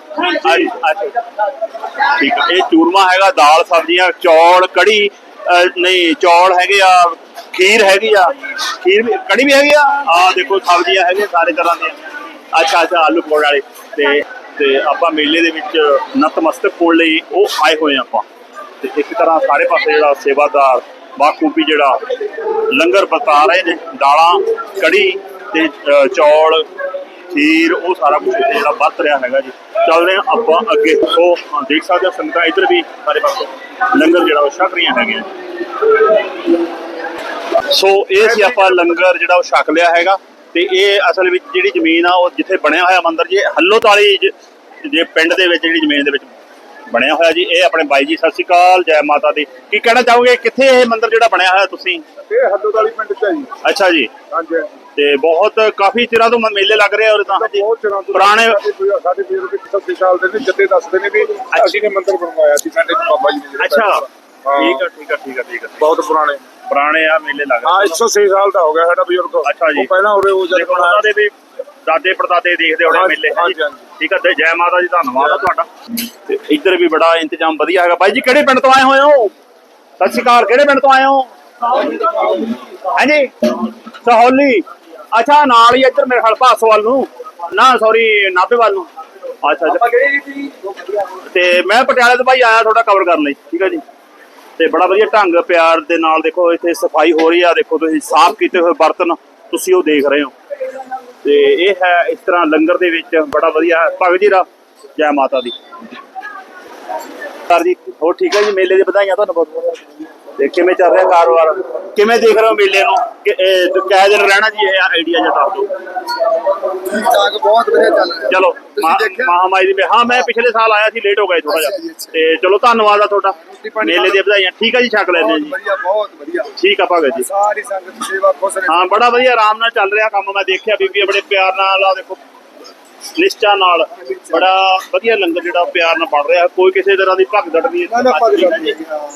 ਠੀਕ ਹੈ ਇਹ ਚੂਰਮਾ ਹੈਗਾ ਦਾਲ ਸਬਜ਼ੀਆਂ ਚੌਲ ਕੜੀ ਨਹੀਂ ਚੌਲ ਹੈਗੇ ਆ ਖੀਰ ਹੈਗੀ ਆ। ਖੀਰ ਵੀ ਕੜੀ ਵੀ ਹੈਗੀ ਆ? ਆ ਦੇਖੋ ਸਬਜ਼ੀਆਂ ਹੈਗੀਆਂ ਸਾਰੇ ਤਰ੍ਹਾਂ ਦੀਆਂ। ਅੱਛਾ ਅੱਛਾ ਆਲੂ ਪਕੌੜੇ ਵਾਲੇ। ਤੇ ਤੇ ਆਪਾਂ ਮੇਲੇ ਦੇ ਵਿੱਚ ਨਤਮਸਤਕ ਹੋਣ ਲਈ ਉਹ ਆਏ ਹੋਏ ਆ ਆਪਾਂ। ਤੇ ਇੱਕ ਤਰ੍ਹਾਂ ਸਾਰੇ ਪਾਸੇ ਜਿਹੜਾ ਸੇਵਾਦਾਰ ਬਾਖੂਬੀ ਜਿਹੜਾ ਲੰਗਰ ਵਰਤਾ ਰਹੇ ਨੇ। ਦਾਲਾਂ ਕੜੀ ਤੇ ਚੌਲ ਖੀਰ ਉਹ ਸਾਰਾ ਕੁਝ ਜਿਹੜਾ ਵਰਤ ਰਿਹਾ ਹੈਗਾ ਜੀ। ਚੱਲ ਰਹੇ ਆਪਾਂ ਅੱਗੇ। ਸੋ ਦੇਖ ਸਕਦੇ ਹੋ ਸੰਗਤਾਂ ਇੱਧਰ ਵੀ ਸਾਰੇ ਪਾਸੇ। ਲੰਗਰ ਜਿਹੜਾ ਉਹ ਛਕ ਰਹੀਆਂ ਹੈਗੀਆਂ। ਸੋ ਇਹ ਸੀ ਆਪਾਂ ਲੰਗਰ ਜਿਹੜਾ ਉਹ ਛਕ ਲਿਆ ਹੈਗਾ। ਤੇ ਇਹ ਅਸਲ ਵਿੱਚ ਜਿਹੜੀ ਜ਼ਮੀਨ ਆ, ਉਹ ਜਿੱਥੇ ਬਣਿਆ ਹੋਇਆ ਮੰਦਿਰ, ਜੇ ਹੱਲੋ ਤਾਲੀ ਜੇ ਪਿੰਡ ਦੇ ਵਿੱਚ, ਜਿਹੜੀ ਜ਼ਮੀਨ ਦੇ ਵਿੱਚ ਬਣਿਆ ਹੋਇਆ ਜੀ ਇਹ ਆਪਣੇ ਬਾਈ ਜੀ ਸਤਿ ਸ਼੍ਰੀ ਅਕਾਲ ਜੈ ਮਾਤਾ ਦੀ। ਕੀ ਕਹਿਣਾ ਚਾਹੋਗੇ? ਕਿੱਥੇ ਇਹ ਮੰਦਿਰ ਜਿਹੜਾ ਬਣਿਆ ਹੋਇਆ ਤੁਸੀਂ? ਇਹ ਹੱਦੋਂ ਵਾਲੀ ਪਿੰਡ ਚ ਹੈ ਜੀ। ਅੱਛਾ ਜੀ। ਹਾਂਜੀ ਤੇ ਬਹੁਤ ਕਾਫੀ ਚਿਰਾਂ ਤੋਂ ਮੇਲੇ ਲੱਗ ਰਹੇ ਔਰ ਤਾਂ। ਬਹੁਤ ਚਿਰਾਂ ਤੋਂ ਪੁਰਾਣੇ ਸਾਡੇ ਬਜ਼ੁਰਗ- ਸਾਡੇ ਬਜ਼ੁਰਗ 70 ਸਾਲ ਦੇ ਨੇ ਜੱਦੇ ਦੱਸਦੇ ਨੇ ਵੀ ਅਸੀਂ ਨੇ ਮੰਦਿਰ ਬਣਵਾਇਆ ਸੀ ਸਾਡੇ ਬਾਬਾ ਜੀ ਨੇ ਅੱਛਾ। ਠੀਕ ਆ ਠੀਕ ਆ ਠੀਕ ਆ ਠੀਕ ਆ। ਬਹੁਤ ਪੁਰਾਣੇ। ਪੁਰਾਣੇ ਆ ਮੇਲੇ ਲੱਗ ਹਾਂ ਰਹੇ 106 ਸਾਲ ਦਾ ਹੋ ਗਿਆ ਸਾਡਾ ਬਜ਼ੁਰਗ। ਅੱਛਾ ਜੀ। ਪਹਿਲਾਂ ਉਰੇ ਉਹ ਜਦ ਉਹਨਾਂ ਦੇ ਵੀ ਦਾਦੇ ਪੜਦਾਦੇ ਦੇਖਦੇ ਹੋਣੇ ਮੇਲੇ। ਠੀਕ ਆ ਤੇ ਜੈ ਮਾਤਾ ਜੀ ਧੰਨਵਾਦ ਆ ਤੁਹਾਡਾ। ਤੇ ਇੱਧਰ ਵੀ ਬੜਾ ਇੰਤਜ਼ਾਮ ਵਧੀਆ ਹੈਗਾ। ਬਾਈ ਜੀ ਕਿਹੜੇ ਪਿੰਡ ਤੋਂ ਆਏ ਹੋਏ ਹੋ? ਸਤਿ ਸ਼੍ਰੀ ਅਕਾਲ ਕਿਹੜੇ ਪਿੰਡ ਤੋਂ ਆਏ ਹੋ? ਹਾਂਜੀ ਸਹੌਲੀ। ਅੱਛਾ ਨਾਲ ਹੀ ਇੱਧਰ ਮੇਰੇ ਖਿਆਲ ਭਾਸੋਵਾਲ ਨੂੰ। ਨਾ ਸੌਰੀ ਨਾਭੇ ਵੱਲ ਨੂੰ। ਅੱਛਾ ਅੱਛਾ। ਤੇ ਮੈਂ ਪਟਿਆਲੇ ਤੋਂ ਭਾਈ ਆਇਆ ਤੁਹਾਡਾ ਕਵਰ ਕਰਨ ਲਈ ਠੀਕ ਹੈ ਜੀ? ਤੇ ਬੜਾ ਵਧੀਆ ਢੰਗ ਪਿਆਰ ਦੇ ਨਾਲ ਦੇਖੋ ਇੱਥੇ ਸਫ਼ਾਈ ਹੋ ਰਹੀ ਆ। ਦੇਖੋ ਤੁਸੀਂ ਸਾਫ਼ ਕੀਤੇ ਹੋਏ ਬਰਤਨ ਤੁਸੀਂ ਉਹ ਦੇਖ ਰਹੇ ਹੋ। ਤੇ ਇਹ ਹੈ ਇਸ ਤਰ੍ਹਾਂ ਲੰਗਰ ਦੇ ਵਿੱਚ ਬੜਾ ਵਧੀਆ। ਭਗਤ ਜੀ ਦਾ ਜੈ ਮਾਤਾ ਦੀ। ਸਰ ਜੀ ਹੋਰ ਠੀਕ ਹੈ ਜੀ ਮੇਲੇ ਦੀ ਵਧਾਈਆਂ ਤੁਹਾਨੂੰ ਬਹੁਤ ਬਹੁਤ। ਤੇ ਕਿਵੇਂ ਚੱਲ ਰਿਹਾ ਕਾਰੋਬਾਰ? ਕਿਵੇਂ ਦੇਖ ਰਹੇ ਹੋ ਮੇਲੇ ਨੂੰ? ਕਿ ਇਹ ਕਿਹ ਦਿਨ ਰਹਿਣਾ ਜੀ ਇਹ ਆਈਡੀਆ ਜਿਹਾ ਦੱਸ ਦਿਓ। ਠੀਕ ਠਾਕ ਬਹੁਤ ਵਧੀਆ ਚੱਲ ਰਿਹਾ। ਮਹਾਮਾਈ ਦੀ ਹਾਂ ਮੈਂ ਪਿਛਲੇ ਸਾਲ ਆਇਆ ਸੀ ਲੇਟ ਹੋ ਗਏ ਥੋੜਾ ਜਿਹਾ। ਤੇ ਚਲੋ ਧੰਨਵਾਦ ਆ ਤੁਹਾਡਾ। ਮੇਲੇ ਦੀਆਂ ਵਧਾਈਆਂ। ਠੀਕ ਆ ਜੀ ਛਕ ਲੈਂਦੇ ਜੀ। ਵਧੀਆ ਬਹੁਤ ਵਧੀਆ। ਠੀਕ ਆ ਭਗਤ ਜੀ। ਸਾਰੀ ਸੰਗਤ ਦੀ ਸੇਵਾ ਖੁਸ਼ ਰਹੇ। ਹਾਂ ਬੜਾ ਵਧੀਆ ਆਰਾਮ ਨਾਲ ਚੱਲ ਰਿਹਾ ਕੰਮ। ਮੈਂ ਦੇਖਿਆ ਬੀਬੀ ਬੜੇ ਪਿਆਰ ਨਾਲ ਆ ਦੇਖੋ ਨਿਸ਼ਚਾ ਨਾਲ ਬੜਾ ਵਧੀਆ ਲੰਗਰ ਜਿਹੜਾ ਪਿਆਰ ਨਾਲ ਬਣ ਰਿਹਾ ਕੋਈ ਕਿਸੇ ਤਰ੍ਹਾਂ ਦੀ ਭਗਦੜ ਨਹੀਂ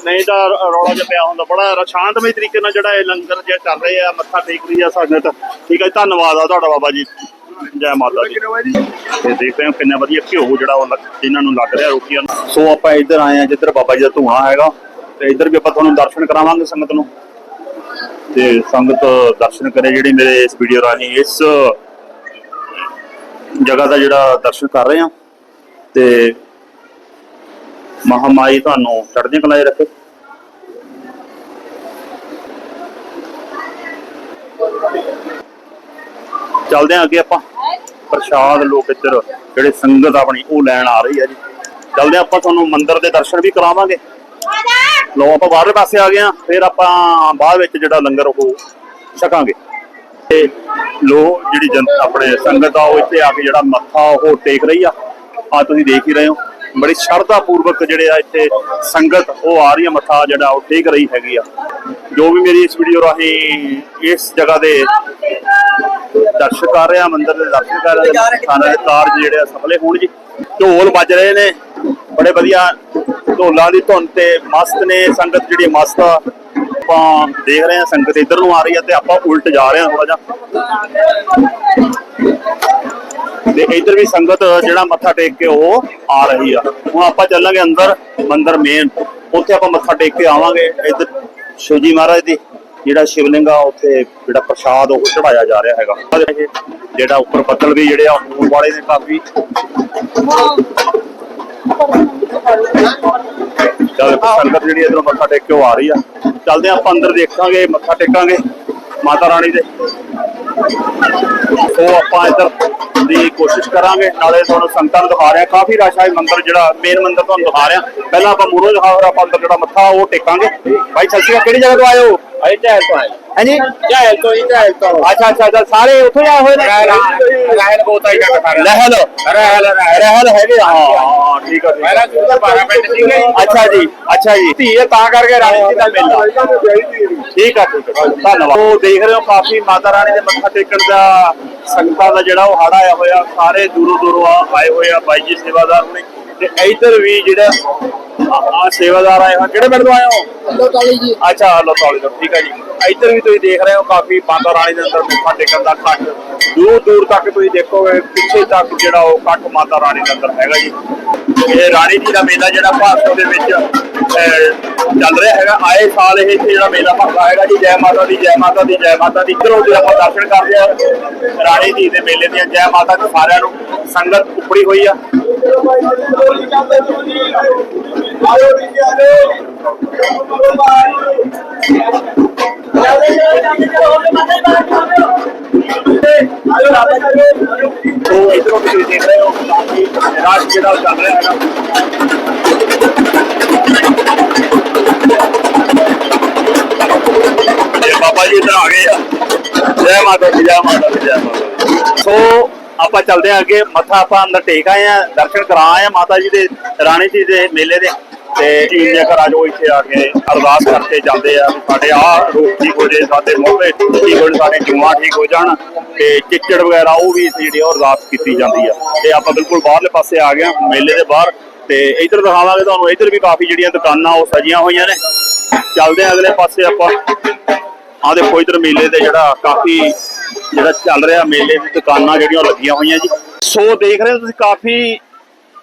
ਨਹੀਂ, ਤਾਂ ਰੌਲਾ ਜਿਹਾ ਪਿਆ ਹੁੰਦਾ। ਬੜਾ ਸ਼ਾਂਤਮਈ ਤਰੀਕੇ ਨਾਲ ਜਿਹੜਾ ਇਹ ਲੰਗਰ ਜਿਹਾ ਚੱਲ ਰਿਹਾ ਆ ਮੱਥਾ ਟੇਕ ਰਹੀ ਆ ਸੰਗਤ ਠੀਕ ਹੈ ਧੰਨਵਾਦ ਆ ਤੁਹਾਡਾ ਬਾਬਾ ਜੀ। ਜੈ ਮਾਤਾ ਦੀ। ਤੇ ਦੇਖਦੇ ਹਾਂ ਕਿੰਨਾ ਵਧੀਆ ਘਿਓ ਜਿਹੜਾ ਉਹ ਇਹਨਾਂ ਨੂੰ ਲੱਗ ਰਿਹਾ ਰੋਟੀਆਂ ਸੋ ਆਪਾਂ ਇੱਧਰ ਆਏ ਆ ਜਿੱਧਰ ਬਾਬਾ ਜੀ ਦਾ ਧੂਣਾ ਹੈਗਾ। ਤੇ ਇੱਧਰ ਵੀ ਆਪਾਂ ਤੁਹਾਨੂੰ ਦਰਸ਼ਨ ਕਰਾਵਾਂਗੇ ਸੰਗਤ ਨੂੰ। ਤੇ ਸੰਗਤ ਦਰਸ਼ਨ ਕਰੇ ਜਿਹੜੀ ਮੇਰੇ ਇਸ ਵੀਡੀਓ ਰਾਹੀਂ। ਇਸ ਜਗ੍ਹਾ ਦਾ ਜਿਹੜਾ ਦਰਸ਼ਨ ਕਰ ਰਹੇ ਆ ਤੇ ਮਹਾਮਾਈ ਤੁਹਾਨੂੰ ਚੜ੍ਹਦੀਆਂ ਕਲਾ 'ਚ ਰੱਖੇ। ਚੱਲਦੇ ਆ ਅੱਗੇ ਆਪਾਂ। ਪ੍ਰਸ਼ਾਦ ਲੋਕ ਇੱਧਰ ਜਿਹੜੇ ਸੰਗਤ ਆਪਣੀ ਉਹ ਲੈਣ ਆ ਰਹੀ ਹੈ ਜੀ। ਚੱਲਦੇ ਹਾਂ ਆਪਾਂ ਤੁਹਾਨੂੰ ਮੰਦਿਰ ਦੇ ਦਰਸ਼ਨ ਵੀ ਕਰਾਵਾਂਗੇ। ਲੋ ਆਪਾਂ ਬਾਹਰਲੇ ਪਾਸੇ ਆ ਗਏ ਆ ਫਿਰ ਆਪਾਂ ਬਾਅਦ ਵਿੱਚ ਜਿਹੜਾ ਲੰਗਰ ਉਹ ਛਕਾਂਗੇ। ਤੇ ਲੋ ਜਿਹੜੀ ਜਨ ਆਪਣੇ ਸੰਗਤ ਆ ਉਹ ਇੱਥੇ ਆ ਕੇ ਜਿਹੜਾ ਮੱਥਾ ਉਹ ਟੇਕ ਰਹੀ ਆ। ਆ ਤੁਸੀਂ ਦੇਖ ਹੀ ਰਹੇ ਹੋ। ਬੜੀ ਸ਼ਰਧਾ ਪੂਰਵਕ ਜਿਹੜੇ ਆ ਇੱਥੇ ਸੰਗਤ ਉਹ ਆ ਰਹੀ ਆ ਮੱਥਾ ਜਿਹੜਾ ਉਹ ਟੇਕ ਰਹੀ ਹੈਗੀ ਆ। ਜੋ ਵੀ ਮੇਰੀ ਇਸ ਵੀਡੀਓ ਰਾਹੀਂ ਇਸ ਜਗ੍ਹਾ ਦੇ ਦਰਸ਼ਨ ਕਰ ਰਹੇ ਆ ਮੰਦਿਰ ਦੇ ਦਰਸ਼ਨ ਕਰ ਰਹੇ ਆ ਖਾਣਾ ਦੇ ਕਾਰਜ ਜਿਹੜੇ ਆ ਸਫਲੇ ਹੋਣ ਜੀ। ਢੋਲ ਵੱਜ ਰਹੇ ਨੇ। ਬੜੇ ਵਧੀਆ ਢੋਲਾਂ ਦੀ ਧੁਨ ਤੇ ਮਸਤ ਨੇ ਸੰਗਤ ਜਿਹੜੀ ਮਸਤ ਆ। ਆਪਾਂ ਦੇਖ ਰਹੇ ਆ ਸੰਗਤ ਇੱਧਰ ਨੂੰ ਆ ਰਹੀ ਆ ਤੇ ਆਪਾਂ ਉਲਟ ਜਾ ਰਹੇ ਆ ਥੋੜਾ ਜਿਹਾ। ਤੇ ਇੱਧਰ ਵੀ ਸੰਗਤ ਜਿਹੜਾ ਮੱਥਾ ਟੇਕ ਕੇ ਉਹ ਆ ਰਹੀ ਆ। ਹੁਣ ਆਪਾਂ ਚੱਲਾਂਗੇ ਅੰਦਰ ਮੰਦਿਰ ਮੇਨ ਉੱਥੇ ਆਪਾਂ ਮੱਥਾ ਟੇਕ ਕੇ ਆਵਾਂਗੇ। ਇੱਧਰ ਸ਼ਿਵਜੀ ਮਹਾਰਾਜ ਦੀ ਜਿਹੜਾ ਸ਼ਿਵਲਿੰਗ ਆ, ਉੱਥੇ ਜਿਹੜਾ ਪ੍ਰਸ਼ਾਦ ਉਹ ਚੜਾਇਆ ਜਾ ਰਿਹਾ ਹੈਗਾ। ਜਿਹੜਾ ਉੱਪਰ ਬੱਦਲ ਵੀ ਜਿਹੜੇ ਆ ਹੋਣ ਵਾਲੇ ਨੇ ਕਾਫੀ। ਚੱਲ ਸੰਗਤ ਜਿਹੜੀ ਇਧਰੋਂ ਮੱਥਾ ਟੇਕ ਕੇ ਆ ਰਹੀ ਆ। ਚੱਲਦੇ ਆਪਾਂ ਅੰਦਰ ਦੇਖਾਂਗੇ, ਮੱਥਾ ਟੇਕਾਂਗੇ ਮਾਤਾ ਰਾਣੀ ਦੇ। ਉਹ ਆਪਾਂ ਇੱਧਰ ਦੀ ਕੋਸ਼ਿਸ਼ ਕਰਾਂਗੇ, ਨਾਲੇ ਤੁਹਾਨੂੰ ਸੰਗਤਾਂ ਨੂੰ ਦਿਖਾ ਰਿਹਾ ਕਾਫੀ ਰਸ਼ ਹੈ ਮੰਦਿਰ, ਜਿਹੜਾ ਮੇਨ ਮੰਦਿਰ ਤੁਹਾਨੂੰ ਦਿਖਾ ਰਿਹਾ ਪਹਿਲਾਂ ਆਪਾਂ ਮੂਰੋ ਦਿਖਾ ਫਿਰ ਆਪਾਂ ਅੰਦਰ ਜਿਹੜਾ ਮੱਥਾ ਉਹ ਟੇਕਾਂਗੇ। ਭਾਈ, ਸਤਿ ਸ਼੍ਰੀ ਅਕਾਲ, ਕਿਹੜੀ ਜਗ੍ਹਾ ਤੋਂ ਆਏ ਹੋ? ਅਸੀਂ ਢਹਿਲ ਤੋਂ ਆਏ। ਹਾਂਜੀ? ਢਹਿਲ ਤੋਂ ਹੀ ਢਹਿਲ ਤੋਂ। ਅੱਛਾ ਅੱਛਾ ਅੱਛਾ ਸਾਰੇ ਉੱਥੋਂ ਆਏ ਹੋਏ ਨੇ? ਰਹਿਲ ਬੋਤਾ ਹੀ ਕਰ ਕਰ ਲਹਿਲ ਰਹਿਲ। ਰਹਿਲ ਹੈਗੇ ਆ। ਹਾਂ ਹਾਂ ਠੀਕ ਆ ਠੀਕ ਮੇਰਾ 12 ਮਿੰਟ ਸੀਗਾ ਜੀ। ਅੱਛਾ ਜੀ ਅੱਛਾ ਜੀ। ਧੀ ਹੈ ਤਾਂ ਕਰਕੇ ਰਾਣੀ ਜੀ ਦਾ ਮੇਲਾ। ਠੀਕ ਆ ਠੀਕ ਆ ਧੰਨਵਾਦ। ਉਹ ਦੇਖ ਰਹੇ ਹੋ ਕਾਫੀ ਮਾਤਾ ਰਾਣੀ ਦੇ ਮੱਥਾ ਟੇਕਣ ਦਾ ਸੰਗਤਾਂ ਦਾ ਜਿਹੜਾ ਉਹ ਹੜ ਆਇਆ ਹੋਇਆ। ਸਾਰੇ ਦੂਰੋਂ ਦੂਰੋਂ ਆ ਆਏ ਹੋਏ ਆ। ਬਾਈ ਜੀ ਸੇਵਾਦਾਰ ਹੁਣੇ ਤੇ ਇੱਧਰ ਵੀ ਜਿਹੜਾ ਆ ਸੇਵਾਦਾਰ ਆਏ ਹੋਏ ਕਿਹੜੇ ਪਿੰਡ ਤੋਂ ਆਏ ਹੋ? ਲੋ ਕਾਲੀ ਜੀ। ਅੱਛਾ ਹਲੋ ਤਾਲੀ ਤੋਂ। ਠੀਕ ਹੈ ਜੀ। ਇੱਧਰ ਵੀ ਤੁਸੀਂ ਦੇਖ ਰਹੇ ਹੋ ਕਾਫੀ ਮਾਤਾ ਰਾਣੀ ਦੇ ਅੰਦਰ ਮੱਥਾ ਟੇਕਣ ਦਾ ਇਕੱਠ ਦੂਰ ਦੂਰ ਤੱਕ ਤੁਸੀਂ ਦੇਖੋਗੇ ਪਿੱਛੇ ਤੱਕ ਜਿਹੜਾ ਉਹ ਇਕੱਠ ਮਾਤਾ ਰਾਣੀ ਦੇ ਅੰਦਰ ਹੈਗਾ ਜੀ। ਇਹ ਰਾਣੀ ਜੀ ਦਾ ਮੇਲਾ ਜਿਹੜਾ ਭਾਰਤ ਦੇ ਵਿੱਚ ਚੱਲ ਰਿਹਾ ਹੈਗਾ। ਆਏ ਸਾਲ ਇਹ ਇੱਥੇ ਜਿਹੜਾ ਮੇਲਾ ਭਰਦਾ ਹੈਗਾ ਜੀ। ਜੈ ਮਾਤਾ ਦੀ ਜੈ ਮਾਤਾ ਦੀ ਜੈ ਮਾਤਾ ਦੀ। ਇੱਧਰੋਂ ਜੇ ਆਪਾਂ ਦਰਸ਼ਨ ਕਰਦੇ ਆ ਰਾਣੀ ਜੀ ਦੇ ਮੇਲੇ ਦੀਆਂ ਜੈ ਮਾਤਾ ਦੀ ਸਾਰਿਆਂ ਨੂੰ ਸੰਗਤ ਉਪੜੀ ਹੋਈ ਆ। ਇਧਰੋਂ ਤੁਸੀਂ ਦੇਖ ਰਹੇ ਹੋ ਕਾਫੀ ਰਾਸ਼ ਜਿਹੜਾ ਉਹ ਚੱਲ ਰਿਹਾ ਹੈਗਾ ਇਹ ਬਾਬਾ ਜੀ ਇੱਧਰ ਆ ਗਏ ਆ। ਜੈ ਮਾਤਾ ਦੀ ਜੈ ਮਾਤਾ ਦੀ ਜੈ ਮਾਤਾ ਦੀ। ਸੋ ਆਪਾਂ ਚੱਲਦੇ ਹਾਂ ਅੱਗੇ, ਮੱਥਾ ਆਪਾਂ ਅੰਦਰ ਟੇਕ ਆਏ ਆ ਦਰਸ਼ਨ ਕਰਾ ਆਏ ਆ ਮਾਤਾ ਜੀ ਦੇ, ਰਾਣੀ ਜੀ ਦੇ ਮੇਲੇ ਦੇ। ਤੇ ਜੀ ਜੇਕਰ ਜੋ ਇੱਥੇ ਆ ਕੇ ਅਰਦਾਸ ਕਰਕੇ ਜਾਂਦੇ ਆ ਸਾਡੇ ਆ ਰੋਗ ਠੀਕ ਹੋ ਜੇ, ਸਾਡੇ ਮੋਢੇ ਠੀਕ ਹੋ ਜਾਣ, ਸਾਡੇ ਜੂਆਂ ਠੀਕ ਹੋ ਜਾਣ। ਤੇ ਚਿੱਚੜ ਵਗੈਰਾ ਉਹ ਵੀ ਜਿਹੜੀ ਉਹ ਅਰਦਾਸ ਕੀਤੀ ਜਾਂਦੀ ਆ। ਤੇ ਆਪਾਂ ਬਿਲਕੁਲ ਬਾਹਰਲੇ ਪਾਸੇ ਆ ਗਏ ਆ ਮੇਲੇ ਦੇ ਬਾਹਰ। ਤੇ ਇੱਧਰ ਦਿਖਾਵਾਂਗੇ ਤੁਹਾਨੂੰ, ਇੱਧਰ ਵੀ ਕਾਫੀ ਜਿਹੜੀਆਂ ਦੁਕਾਨਾਂ ਉਹ ਸਜੀਆਂ ਹੋਈਆਂ ਨੇ। ਚੱਲਦੇ ਆ ਅਗਲੇ ਪਾਸੇ ਆਪਾਂ। ਆ ਦੇਖੋ ਇੱਧਰ ਮੇਲੇ ਦੇ ਜਿਹੜਾ ਕਾਫੀ ਜਿਹੜਾ ਚੱਲ ਰਿਹਾ ਮੇਲੇ ਦੀ ਦੁਕਾਨਾਂ ਜਿਹੜੀਆਂ ਲੱਗੀਆਂ ਹੋਈਆਂ ਜੀ। ਸੋ ਦੇਖ ਰਹੇ ਹੋ ਤੁਸੀਂ ਕਾਫੀ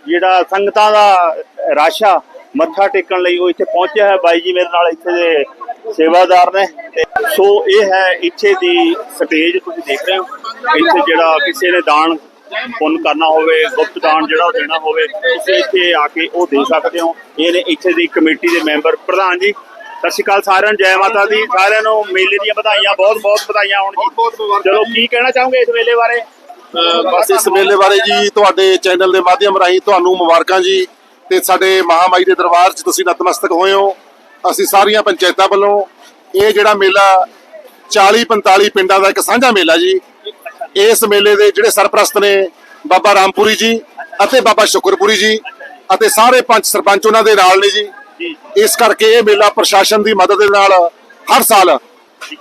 ਜਿਹੜਾ ਸੰਗਤਾਂ ਦਾ ਰਸ਼ ਆ, ਮੱਥਾ ਟੇਕਣ ਲਈ ਉਹ ਇੱਥੇ ਪਹੁੰਚਿਆ ਹੈ। ਬਾਈ ਜੀ ਮੇਰੇ ਨਾਲ ਇੱਥੇ ਦੇ ਸੇਵਾਦਾਰ ਨੇ। ਸੋ ਇਹ ਹੈ ਇੱਥੇ ਦੀ ਸਟੇਜ, ਤੁਸੀਂ ਦੇਖ ਰਹੇ ਹੋ। ਇੱਥੇ ਜਿਹੜਾ ਕਿਸੇ ਨੇ ਦਾਨ ਪੁੰਨ ਕਰਨਾ ਹੋਵੇ, ਗੁਪਤ ਦਾਨ ਜਿਹੜਾ ਉਹ ਦੇਣਾ ਹੋਵੇ, ਤੁਸੀਂ ਇੱਥੇ ਆ ਕੇ ਉਹ ਦੇ ਸਕਦੇ ਹੋ। ਇਹ ਨੇ ਇੱਥੇ ਦੀ ਕਮੇਟੀ ਦੇ ਮੈਂਬਰ ਪ੍ਰਧਾਨ ਜੀ। ਸਤਿ ਸ਼੍ਰੀ ਅਕਾਲ ਸਾਰਿਆਂ ਨੂੰ ਜੈ ਮਾਤਾ ਦੀ। ਸਾਰਿਆਂ ਨੂੰ ਮੇਲੇ ਦੀਆਂ ਵਧਾਈਆਂ ਬਹੁਤ ਬਹੁਤ ਵਧਾਈਆਂ ਹੋਣ ਜੀ ਚਲੋ ਕੀ ਕਹਿਣਾ ਚਾਹੋਗੇ ਇਸ ਮੇਲੇ ਬਾਰੇ? ਬਸ ਇਸ ਮੇਲੇ ਬਾਰੇ ਜੀ ਤੁਹਾਡੇ ਚੈਨਲ ਦੇ ਮਾਧਿਅਮ ਰਾਹੀਂ ਤੁਹਾਨੂੰ ਮੁਬਾਰਕਾਂ ਜੀ। ਤੇ ਸਾਡੇ ਮਹਾਮਾਈ ਦੇ ਦਰਬਾਰ 'ਚ ਤੁਸੀਂ ਨਤਮਸਤਕ ਹੋਏ ਹੋ। ਅਸੀਂ ਸਾਰੀਆਂ ਪੰਚਾਇਤਾਂ ਵੱਲੋਂ ਇਹ ਜਿਹੜਾ ਮੇਲਾ 40 45 ਪਿੰਡਾਂ ਦਾ ਇੱਕ ਸਾਂਝਾ ਮੇਲਾ ਜੀ ਇਸ ਮੇਲੇ ਦੇ ਜਿਹੜੇ ਸਰਪ੍ਰਸਤ ਨੇ ਬਾਬਾ ਰਾਮਪੁਰੀ ਜੀ ਅਤੇ ਬਾਬਾ ਸ਼ੁਕਰਪੁਰੀ ਜੀ ਅਤੇ ਸਾਰੇ ਪੰਚ ਸਰਪੰਚ ਉਹਨਾਂ ਦੇ ਨਾਲ ਨੇ ਜੀ। ਇਸ ਕਰਕੇ ਇਹ ਮੇਲਾ ਪ੍ਰਸ਼ਾਸਨ ਦੀ ਮਦਦ ਦੇ ਨਾਲ ਹਰ ਸਾਲ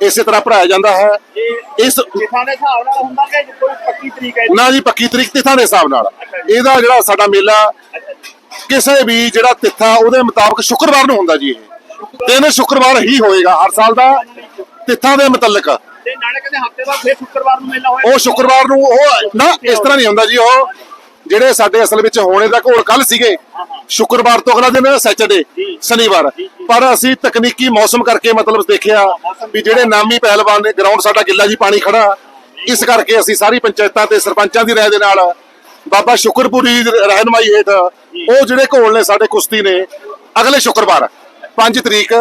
ਇਸੇ ਤਰ੍ਹਾਂ ਭਰਾਇਆ ਜਾਂਦਾ ਹੈ। ਇਸ ਜਿਥਾਂ ਦੇ ਹਿਸਾਬ ਨਾਲ ਹੁੰਦਾ ਕਿ ਕੋਈ ਪੱਕੀ ਤਰੀਕ ਹੈ ਨਾ ਜੀ ਪੱਕੀ ਤਰੀਕ ਤਿਥਾਂ ਦੇ ਹਿਸਾਬ ਨਾਲ। ਇਹਦਾ ਜਿਹੜਾ ਸਾਡਾ ਮੇਲਾ ਕਿਸੇ ਵੀ ਜਿਹੜਾ ਤਿਥਾ ਉਹਦੇ ਮੁਤਾਬਕ ਸ਼ੁੱਕਰਵਾਰ ਨੂੰ ਹੁੰਦਾ ਜੀ ਇਹ। ਤਿੰਨ ਸ਼ੁੱਕਰਵਾਰ ਹੀ ਹੋਏਗਾ ਹਰ ਸਾਲ ਦਾ ਤਿਥਾਂ ਦੇ ਮੁਤਲਕ। ਤੇ ਨਾਲੇ ਕਹਿੰਦੇ ਹਫ਼ਤੇ ਬਾਅਦ ਫਿਰ ਸ਼ੁੱਕਰਵਾਰ ਨੂੰ ਮੇਲਾ ਹੋਇਆ। ਉਹ ਸ਼ੁੱਕਰਵਾਰ ਨੂੰ ਉਹ ਨਾ ਇਸ ਤਰ੍ਹਾਂ ਨਹੀਂ ਹੁੰਦਾ ਜੀ ਉਹ ਜਿਹੜੇ ਸਾਡੇ ਅਸਲ ਵਿੱਚ ਹੋਣੇ ਦਾ ਘੋਲ ਕੱਲ ਸੀਗੇ ਸ਼ੁੱਕਰਵਾਰ ਤੋਂ ਅਗਲਾ ਦਿਨ ਸੈਚਰਡੇ ਸ਼ਨੀਵਾਰ। ਪਰ ਅਸੀਂ ਤਕਨੀਕੀ ਮੌਸਮ ਕਰਕੇ ਮਤਲਬ ਦੇਖਿਆ ਵੀ ਜਿਹੜੇ ਨਾਮੀ ਪਹਿਲਵਾਨ ਨੇ ਗਰਾਊਂਡ ਸਾਡਾ ਗਿੱਲਾ ਜੀ ਪਾਣੀ ਖੜਾ। ਇਸ ਕਰਕੇ ਅਸੀਂ ਸਾਰੀ ਪੰਚਾਇਤਾਂ ਤੇ ਸਰਪੰਚਾਂ ਦੀ ਰਾਏ ਦੇ ਨਾਲ ਬਾਬਾ ਸ਼ੁਕਰਪੁਰੀ ਦੀ ਰਹਿਨਮਾਈ ਹੇਠ ਉਹ ਜਿਹੜੇ ਘੋਲ ਨੇ ਸਾਡੇ ਕੁਸ਼ਤੀ ਨੇ ਅਗਲੇ ਸ਼ੁੱਕਰਵਾਰ 5 ਤਰੀਕ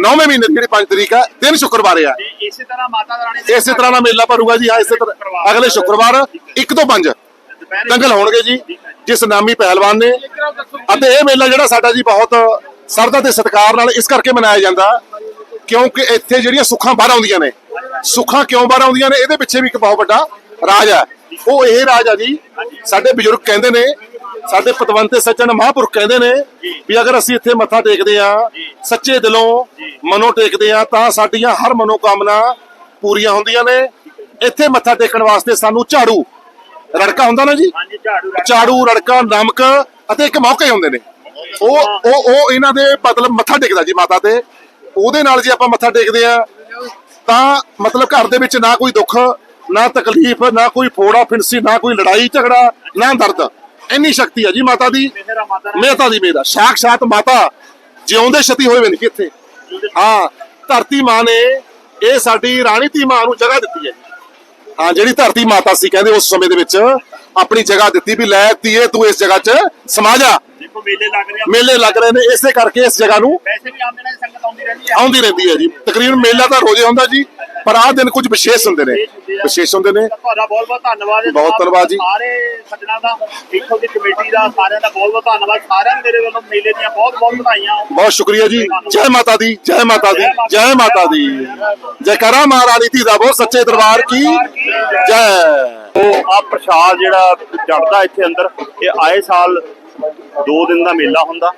9ਵੇਂ ਮਹੀਨੇ ਦੀ ਜਿਹੜੀ 5 ਤਰੀਕ ਆ ਦਿਨ ਸ਼ੁੱਕਰਵਾਰ ਆ ਇਸੇ ਤਰ੍ਹਾਂ ਮਾਤਾ ਦਾ ਰਾਣੀ ਇਸੇ ਤਰ੍ਹਾਂ ਦਾ ਮੇਲਾ ਭਰੂਗਾ ਜੀ ਹਾਂ ਇਸੇ ਤਰ੍ਹਾਂ। ਅਗਲੇ ਸ਼ੁੱਕਰਵਾਰ 1 ਤੋਂ 5 ਦੁਪਹਿਰੇ ਦੰਗਲ ਹੋਣਗੇ ਜੀ ਜਿਸ ਨਾਮੀ ਪਹਿਲਵਾਨ ਨੇ। ਅਤੇ ਇਹ ਮੇਲਾ ਜਿਹੜਾ ਸਾਡਾ ਜੀ ਬਹੁਤ ਸਰਦਾ ਤੇ ਸਤਿਕਾਰ ਨਾਲ ਇਸ ਕਰਕੇ ਮਨਾਇਆ ਜਾਂਦਾ, ਕਿਉਂਕਿ ਇੱਥੇ ਜਿਹੜੀਆਂ ਸੁੱਖਾਂ ਬਾਹਰ ਆਉਂਦੀਆਂ ਨੇ, ਸੁੱਖਾਂ ਕਿਉਂ ਬਾਹਰ ਆਉਂਦੀਆਂ ਨੇ, ਇਹਦੇ ਪਿੱਛੇ ਵੀ ਇੱਕ ਬਹੁਤ ਵੱਡਾ ਰਾਜ ਹੈ। ਉਹ ਇਹ ਰਾਜ ਆ ਜੀ, ਸਾਡੇ ਬਜ਼ੁਰਗ ਕਹਿੰਦੇ ਨੇ, ਸਾਡੇ ਪਤਵੰਤੇ ਸੱਜਣ ਮਹਾਂਪੁਰਖ ਕਹਿੰਦੇ ਨੇ ਵੀ ਅਗਰ ਅਸੀਂ ਇੱਥੇ ਮੱਥਾ ਟੇਕਦੇ ਆ ਸੱਚੇ ਦਿਲੋਂ ਮਨੋਂ ਟੇਕਦੇ ਆ ਤਾਂ ਸਾਡੀਆਂ ਹਰ ਮਨੋਕਾਮਨਾ ਪੂਰੀਆਂ ਹੁੰਦੀਆਂ ਨੇ। ਇੱਥੇ ਮੱਥਾ ਟੇਕਣ ਵਾਸਤੇ ਸਾਨੂੰ ਝਾੜੂ ਰੜਕਾ ਹੁੰਦਾ ਨਾ ਜੀ? ਝਾੜੂ ਰੜਕਾ। ਨਮਕ ਅਤੇ ਇੱਕ ਮੌਕੇ ਹੁੰਦੇ ਨੇ। ਉਹ ਉਹ ਉਹ ਇਹਨਾਂ ਦੇ ਮਤਲਬ ਮੱਥਾ ਟੇਕਦਾ ਜੀ ਮਾਤਾ ਤੇ। ਉਹਦੇ ਨਾਲ ਜੇ ਆਪਾਂ ਮੱਥਾ ਟੇਕਦੇ ਆ ਤਾਂ ਮਤਲਬ ਘਰ ਦੇ ਵਿੱਚ ਨਾ ਕੋਈ ਦੁੱਖ ਨਾ ਤਕਲੀਫ ਨਾ ਕੋਈ ਫੋੜਾ ਫਿੰਸੀ ਨਾ ਕੋਈ ਲੜਾਈ ਝਗੜਾ ਨਾ ਦਰਦ। ਇੰਨੀ ਸ਼ਕਤੀ ਹੈ ਜੀ ਮਾਤਾ ਦੀ। ਮੇਤਾ ਦੀ ਮੇਰਾ ਸਾਖਸ਼ਾਤ ਮਾਤਾ ਜਿਉਂਦੇ ਛਤੀ ਹੋਏ ਨਹੀਂ ਇੱਥੇ। ਹਾਂ ਧਰਤੀ ਮਾਂ ਨੇ ਇਹ ਸਾਡੀ ਰਾਣੀ ਧੀ ਮਾਂ ਨੂੰ ਜਗ੍ਹਾ ਦਿੱਤੀ ਹੈ ਜੀ। ਹਾਂ, ਜਿਹੜੀ ਧਰਤੀ ਮਾਤਾ ਸੀ ਕਹਿੰਦੇ ਉਸ ਸਮੇਂ ਦੇ ਵਿੱਚ ਆਪਣੀ ਜਗ੍ਹਾ ਦਿੱਤੀ ਵੀ ਲੈ ਤੀਏ ਤੂੰ ਇਸ ਜਗ੍ਹਾ 'ਚ ਸਮਾ ਜਾ। ਮੇਲੇ ਲੱਗ ਰਹੇ ਆ। ਮੇਲੇ ਲੱਗ ਰਹੇ ਨੇ ਇਸੇ ਕਰਕੇ ਇਸ ਜਗ੍ਹਾ ਨੂੰ ਵੈਸੇ ਵੀ ਆਉਂਦੇ ਨੇ ਸੰਗਤ ਆਉਂਦੀ ਰਹਿੰਦੀ ਆ। ਆਉਂਦੀ ਰਹਿੰਦੀ ਹੈ ਜੀ। ਤਕਰੀਬਨ ਮੇਲਾ ਤਾਂ ਰੋਜ਼ੇ ਹੁੰਦਾ ਜੀ ਪਰ ਆਹ ਦਿਨ ਕੁਝ ਵਿਸ਼ੇਸ਼ ਹੁੰਦੇ ਨੇ। ਵਿਸ਼ੇਸ਼ ਹੁੰਦੇ ਨੇ। ਤੁਹਾਡਾ ਬਹੁਤ ਬਹੁਤ ਧੰਨਵਾਦ ਬਹੁਤ ਧੰਨਵਾਦ ਜੀ। ਸਾਰੇ ਸੱਜਣਾ ਦਾ ਇੱਥੋਂ ਦੀ ਕਮੇਟੀ ਦਾ ਸਾਰਿਆਂ ਦਾ ਬਹੁਤ ਬਹੁਤ ਧੰਨਵਾਦ। ਸਾਰਿਆਂ ਮੇਰੇ ਵੱਲੋਂ ਮੇਲੇ ਦੀਆਂ ਬਹੁਤ ਬਹੁਤ ਵਧਾਈਆਂ। ਬਹੁਤ ਸ਼ੁਕਰੀਆ ਜੀ। ਜੈ ਮਾਤਾ ਦੀ ਜੈ ਮਾਤਾ ਦੀ ਜੈ ਮਾਤਾ ਦੀ। ਜੈਕਾਰਾ ਮਹਾਰਾਣੀ ਧੀ ਦਾ ਬਹੁਤ ਸੱਚੇ ਦਰਬਾਰ ਕੀ ਜੈ। ਉਹ ਆ ਪ੍ਰਸ਼ਾਦ ਜਿਹੜਾ ਚੜਦਾ ਇੱਥੇ ਅੰਦਰ ਇਹ ਆਏ ਸਾਲ ਦੋ ਦਿਨ ਦਾ ਮੇਲਾ ਹੁੰਦਾ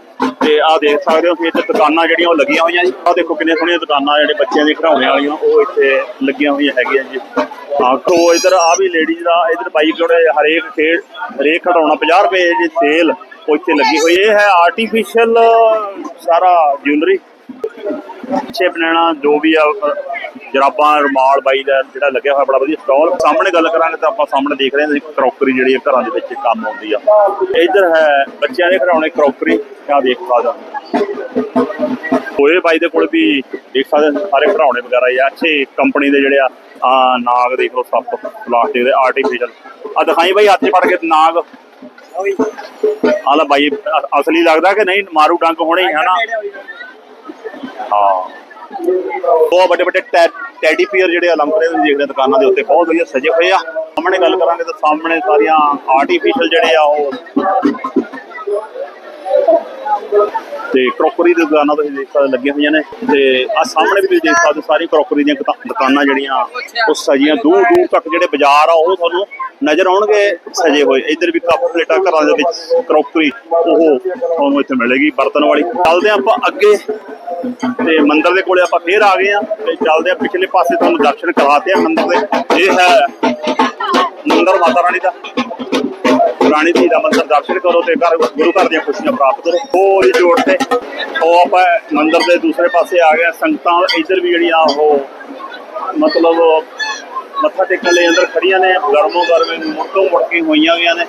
ਤੇ ਆ ਦੇਖ ਸਕਦੇ ਹੋ ਕਿ ਇੱਥੇ ਦੁਕਾਨਾਂ ਜਿਹੜੀਆਂ ਉਹ ਲੱਗੀਆਂ ਹੋਈਆਂ ਜੀ। ਆ ਦੇਖੋ ਕਿੰਨੇ ਸੋਹਣੀਆਂ ਦੁਕਾਨਾਂ ਜਿਹੜੇ ਬੱਚਿਆਂ ਦੇ ਖਿਡੌਣੇ ਵਾਲੀਆਂ, ਉਹ ਇੱਥੇ ਲੱਗੀਆਂ ਹੋਈਆਂ ਹੈਗੀਆਂ ਜੀ। ਹਾਂ ਆਖੋ ਇਧਰ ਆ ਵੀ ਲੇਡੀਜ਼ ਦਾ, ਇਧਰ ਬਾਈ ਕੋਲ ਹਰੇਕ ਖੇਡ, ਹਰੇਕ ਖਿਡੌਣਾ 50 ਰੁਪਏ ਦੀ ਸੇਲ ਉਹ ਇੱਥੇ ਲੱਗੀ ਹੋਈ ਇਹ ਹੈ ਆਰਟੀਫੀਸ਼ੀਅਲ ਸਾਰਾ ਜਿਊਲਰੀ ਪਿੱਛੇ ਬਣਾਣਾ ਜੋ ਵੀ ਆ ਜਰਾਬਾਂ ਰੁਮਾਲ ਬਾਈ ਦਾ ਜਿਹੜਾ ਲੱਗਿਆ ਹੋਇਆ ਬੜਾ ਵਧੀਆ ਸਟਾਲ ਸਾਹਮਣੇ ਗੱਲ ਕਰਾਂਗੇ ਤਾਂ ਆਪਾਂ ਸਾਹਮਣੇ ਦੇਖ ਰਹੇ ਹਾਂ ਕਰੋਕਰੀ ਜਿਹੜੀ ਆ ਘਰਾਂ ਦੇ ਵਿੱਚ ਕੰਮ ਆਉਂਦੀ ਆ। ਇੱਧਰ ਹੈ, ਬੱਚਿਆਂ ਦੇ ਖਿਡੌਣੇ ਕਰੋਕਰੀ ਆ ਦੇਖ ਸਕਦਾ ਹੋਏ ਬਾਈ ਦੇ ਕੋਲ ਵੀ ਦੇਖ ਸਕਦੇ ਸਾਰੇ ਖਿਡੌਣੇ ਵਗੈਰਾ ਆ। ਅੱਛੇ ਕੰਪਨੀ ਦੇ ਜਿਹੜੇ ਆ ਆ ਨਾਗ ਦੇਖ ਲਓ ਸੱਪ ਪਲਾਸਟਿਕ ਦੇ ਆਰਟੀਫੀਸ਼ੀਅਲ ਆ ਦਿਖਾਈ ਬਾਈ, ਹੱਥ ਫੜ ਕੇ ਨਾਗ। ਆ ਬਾਈ ਅਸਲੀ ਲੱਗਦਾ ਕਿ ਨਹੀਂ? ਮਾਰੂ ਡੰਗ ਹੋਣੇ ਹੀ ਹਨਾ ਹਾਂ। ਬਹੁਤ ਵੱਡੇ ਵੱਡੇ ਟੈ- ਟੈਡੀ ਪੀਅਰ ਜਿਹੜੇ ਅਲੰਕਰੇ ਤੁਸੀਂ ਦੇਖਦੇ ਦੁਕਾਨਾਂ ਦੇ ਉੱਤੇ ਬਹੁਤ ਵਧੀਆ ਸਜੇ ਹੋਏ ਆ। ਸਾਹਮਣੇ ਗੱਲ ਕਰਾਂਗੇ ਤਾਂ ਸਾਹਮਣੇ ਸਾਰੀਆਂ ਆਰਟੀਫੀਸ਼ੀਅਲ ਜਿਹੜੇ ਆ ਉਹ ਤੇ ਕਰੋਕਰੀ ਦੀ ਦੁਕਾਨਾਂ ਤੁਸੀਂ ਦੇਖ ਸਕਦੇ ਲੱਗੀਆਂ ਹੋਈਆਂ ਨੇ। ਤੇ ਆ ਸਾਹਮਣੇ ਵੀ ਤੁਸੀਂ ਦੇਖ ਸਕਦੇ ਸਾਰੀ ਕਰੋਕਰੀ ਦੀਆਂ ਦੁਕਾਨਾਂ ਜਿਹੜੀਆਂ ਉਹ ਸਜੀਆਂ ਦੂਰ ਦੂਰ ਤੱਕ ਜਿਹੜੇ ਬਾਜ਼ਾਰ ਆ, ਉਹ ਤੁਹਾਨੂੰ ਨਜ਼ਰ ਆਉਣਗੇ ਸਜੇ ਹੋਏ। ਇੱਧਰ ਵੀ ਕੱਪ ਪਲੇਟਾਂ ਘਰਾਂ ਦੇ ਵਿੱਚ ਕਰੋਕਰੀ ਉਹ ਤੁਹਾਨੂੰ ਇੱਥੇ ਮਿਲੇਗੀ ਬਰਤਨ ਵਾਲੀ। ਚੱਲਦੇ ਆਪਾਂ ਅੱਗੇ ਤੇ ਮੰਦਿਰ ਦੇ ਕੋਲੇ ਆਪਾਂ ਫੇਰ ਆ ਗਏ ਆ ਤੇ ਚੱਲਦੇ ਆ ਪਿਛਲੇ ਪਾਸੇ ਤੁਹਾਨੂੰ ਦਰਸ਼ਨ ਕਰਾਤੇ ਆ ਮੰਦਿਰ ਦੇ। ਇਹ ਹੈ ਮੰਦਿਰ ਮਾਤਾ ਰਾਣੀ ਦਾ। ਰਾਣੀ ਜੀ ਦਾ ਮੰਦਿਰ। ਦਰਸ਼ਨ ਕਰੋ ਤੇ ਘਰ, ਗੁਰੂ ਘਰ ਦੀਆਂ ਖੁਸ਼ੀਆਂ ਪ੍ਰਾਪਤ ਕਰੋ। ਉਹ ਇਹ ਤੇ ਉਹ ਆਪਾਂ ਮੰਦਿਰ ਦੇ ਦੂਸਰੇ ਪਾਸੇ ਆ ਗਏ, ਸੰਗਤਾਂ ਇੱਧਰ ਵੀ ਜਿਹੜੀਆਂ ਉਹ ਮਤਲਬ ਮੱਥਾ ਟੇਕਣ ਲਈ ਅੰਦਰ ਖੜੀਆਂ ਨੇ, ਗਰਮੋ ਗਰਮੇ ਮੁੜਤੋਂ ਮੁੜ ਕੇ ਹੋਈਆਂ ਨੇ।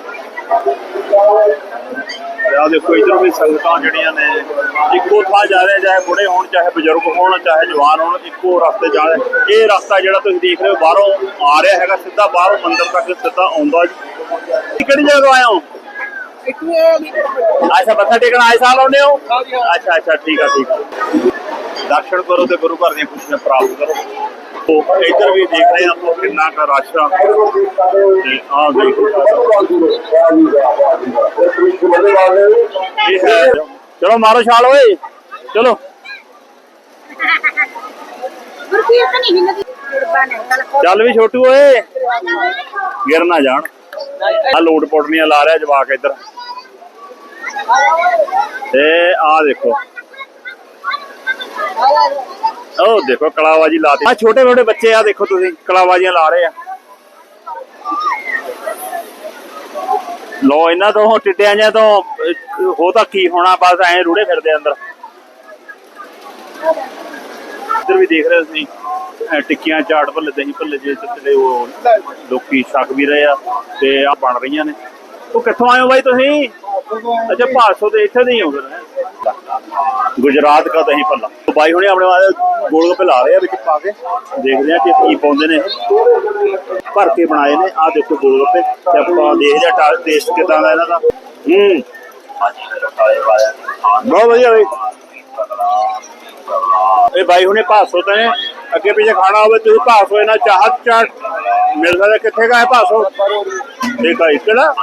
ਆ ਦੇਖੋ, ਇੱਧਰ ਵੀ ਸੰਗਤਾਂ ਜਿਹੜੀਆਂ ਨੇ, ਇੱਕੋ ਥਾਂ ਜਾ ਰਹੇ, ਚਾਹੇ ਬੁੜੇ ਹੋਣ, ਚਾਹੇ ਬਜ਼ੁਰਗ ਹੋਣ, ਚਾਹੇ ਜਵਾਨ ਹੋਣ, ਇੱਕੋ ਰਸਤੇ ਜਾ ਰਹੇ। ਇਹ ਰਸਤਾ ਜਿਹੜਾ ਤੁਸੀਂ ਦੇਖ ਰਹੇ ਹੋ, ਬਾਹਰੋਂ ਆ ਰਿਹਾ ਹੈਗਾ, ਸਿੱਧਾ ਬਾਹਰੋਂ ਮੰਦਿਰ ਤੱਕ ਸਿੱਧਾ ਆਉਂਦਾ। ਜੀ ਕਿਹੜੀ ਜਗ੍ਹਾ ਤੋਂ ਆਏ ਹੋ? ਅੱਛਾ ਮੱਥਾ ਟੇਕਣ ਆਏ ਸਾਲ ਆਉਂਦੇ ਹੋ? ਅੱਛਾ ਅੱਛਾ ਠੀਕ ਆ ਠੀਕ ਆ। ਦਰਸ਼ਨ ਕਰੋ ਤੇ ਗੁਰੂ ਘਰ ਦੀਆਂ ਖੁਸ਼ੀਆਂ ਪ੍ਰਾਪਤ ਕਰੋ। ਉਹ ਇੱਧਰ ਵੀ ਦੇਖ ਰਹੇ ਆਪਾਂ ਕਿੰਨਾ ਕੁ ਰਸ਼ ਆ। ਤੇ ਆਹ ਦੇਖੋ ਚਲੋ ਮਾਰੋ ਛਾਲ ਓਏ। ਚਲੋ। ਚੱਲ ਵੀ ਛੋਟੂ ਓਏ। ਗਿਰ ਨਾ ਜਾਣ। ਆ ਲੋਡ ਪੋਟਨੀਆਂ ਲਾ ਰਿਹਾ ਜਵਾਕ ਇੱਧਰ। ਤੇ ਆ ਦੇਖੋ। ਉਹ ਦੇਖੋ ਕਲਾਵਾਜੀ ਲਾਤੀ। ਆ ਛੋਟੇ ਛੋਟੇ ਬੱਚੇ ਆ ਦੇਖੋ ਤੁਸੀਂ ਕਲਾਵਾਜੀਆਂ ਲਾ ਰਹੇ ਆ। ਲੋ ਇਹਨਾਂ ਤੋਂ ਟਿੱਡਿਆਂ ਜਾਂ ਤੋਂ ਅਹ, ਉਹ ਤਾਂ ਕੀ ਹੋਣਾ ਬਸ ਐ ਰੂੜੇ ਫਿਰਦੇ ਅੰਦਰ। ਇੱਧਰ ਵੀ ਦੇਖ ਰਹੇ ਹੋ ਤੁਸੀਂ। ਅਹ, ਟਿੱਕੀਆਂ ਚਾਟ ਭੱਲੇ ਦਹੀਂ ਭੱਲੇ ਜੇ ਜਿਹੜੇ ਉਹ ਲੋਕੀ ਛਕ ਵੀ ਰਹੇ ਆ ਤੇ ਆ ਬਣ ਰਹੀਆਂ ਨੇ। ਉਹ ਕਿੱਥੋਂ ਆਏ ਹੋ ਬਾਈ ਤੁਸੀਂ? ਅੱਛਾ ਭਾਸੋ ਦੇ ਇੱਥੇ ਦੇ ਹੀ ਹੋ ਫਿਰ ਗੁਜਰਾਤ ਦਾ ਦਹੀਂ ਭੱਲਾ। ਬਾਈ ਹੁਣੇ ਆਪਣੇ ਵਾਲੇ ਗੋਲ ਗੱਪੇ ਲਾ ਰਹੇ ਆ ਵਿੱਚ ਪਾ ਕੇ। ਦੇਖਦੇ ਆ ਕਿ ਕੀ ਪਾਉਂਦੇ ਨੇ। ਭਰ ਕੇ ਬਣਾਏ ਨੇ। ਆ ਦੇਖੋ ਗੋਲ ਗੱਪੇ ਤੇ ਆਪਾਂ ਦੇਖਦੇ ਆ ਟੇਸਟ ਕਿਦਾਂ ਦਾ ਇਹਨਾਂ ਦਾ। ਹੂੰ। ਬਹੁਤ ਵਧੀਆ ਬਈ। ਇਹ ਬਾਈ ਹੁਣੇ ਭਾਸੋ ਤੇ ਅੱਗੇ ਪਿੱਛੇ ਖਾਣਾ ਹੋਵੇ ਤੁਸੀਂ ਭਾਸੋ ਇਹਨਾਂ ਚਾਹਤ ਚਾਟ ਮਿਲ ਸਕਦਾ ਕਿੱਥੇ ਗਾ ਹੈ ਭਾਸੋ? ਠੀਕ ਹੈ ਕਿਹੜਾ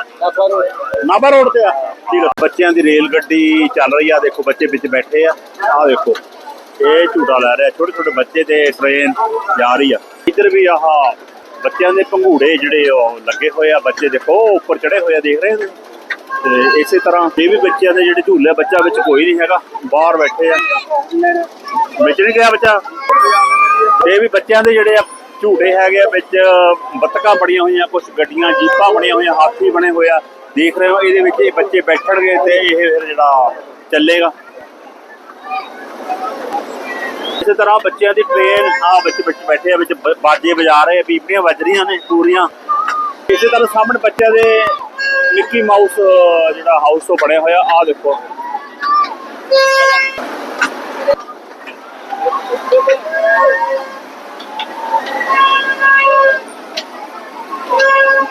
ਨਾਭਾ ਰੋਡ ਤੇ ਆ। ਠੀਕ ਹੈ ਬੱਚਿਆਂ ਦੀ ਰੇਲ ਗੱਡੀ ਚੱਲ ਰਹੀ ਆ। ਦੇਖੋ ਬੱਚੇ ਵਿੱਚ ਬੈਠੇ ਆ। ਆ ਦੇਖੋ ਇਹ ਝੂਟਾ ਲੈ ਰਿਹਾ। ਛੋਟੇ ਛੋਟੇ ਬੱਚੇ ਤੇ ਟ੍ਰੇਨ ਜਾ ਰਹੀ ਆ। ਇੱਧਰ ਵੀ ਆਹ ਬੱਚਿਆਂ ਦੇ ਪੰਘੂੜੇ ਜਿਹੜੇ ਉਹ ਲੱਗੇ ਹੋਏ ਆ। ਬੱਚੇ ਦੇਖੋ ਉੱਪਰ ਚੜੇ ਹੋਏ ਆ ਦੇਖ ਰਹੇ ਹੋ ਤੇ ਇਸੇ ਤਰ੍ਹਾਂ ਇਹ ਵੀ ਬੱਚਿਆਂ ਦੇ ਜਿਹੜੇ ਝੂਲੇ ਆ, ਬੱਚਾ ਵਿੱਚ ਕੋਈ ਨਹੀਂ ਹੈਗਾ। ਬਾਹਰ ਬੈਠੇ ਆ। ਵਿੱਚ ਨਹੀਂ ਗਿਆ ਬੱਚਾ? ਇਹ ਵੀ ਬੱਚਿਆਂ ਦੇ ਜਿਹੜੇ ਆ ਝੂਟੇ ਹੈਗੇ ਆ ਵਿੱਚ ਬੱਤਕਾਂ ਬੜੀਆਂ ਹੋਈਆਂ ਕੁਝ ਗੱਡੀਆਂ, ਜੀਪਾਂ ਬਣੀਆਂ ਹੋਈਆਂ, ਹਾਥੀ ਬਣੇ ਹੋਏ ਦੇਖ ਰਹੇ ਹੋ, ਇਹਦੇ ਵਿੱਚ ਇਹ ਬੱਚੇ ਬੈਠਣਗੇ ਤੇ ਇਹ ਫਿਰ ਜਿਹੜਾ ਚੱਲੇਗਾ। ਇਸੇ ਤਰ੍ਹਾਂ ਬੱਚਿਆਂ ਦੀ ਟ੍ਰੇਨ ਆ ਬੱਚੇ ਵਿੱਚ ਬੈਠੇ ਆ, ਵਿੱਚ ਬਾਜੇ ਵਜਾ ਰਹੇ ਬੀਬੀਆਂ ਵੱਜ ਰਹੀਆਂ ਨੇ ਪੂਰੀਆਂ ਇਸੇ ਤਰ੍ਹਾਂ ਸਾਹਮਣੇ ਬੱਚਿਆਂ ਦੇ ਮਿੱਕੀ ਮਾਊਸ, ਜਿਹੜਾ ਹਾਊਸ ਤੋਂ ਬਣਿਆ ਹੋਇਆ ਆ ਦੇਖੋ।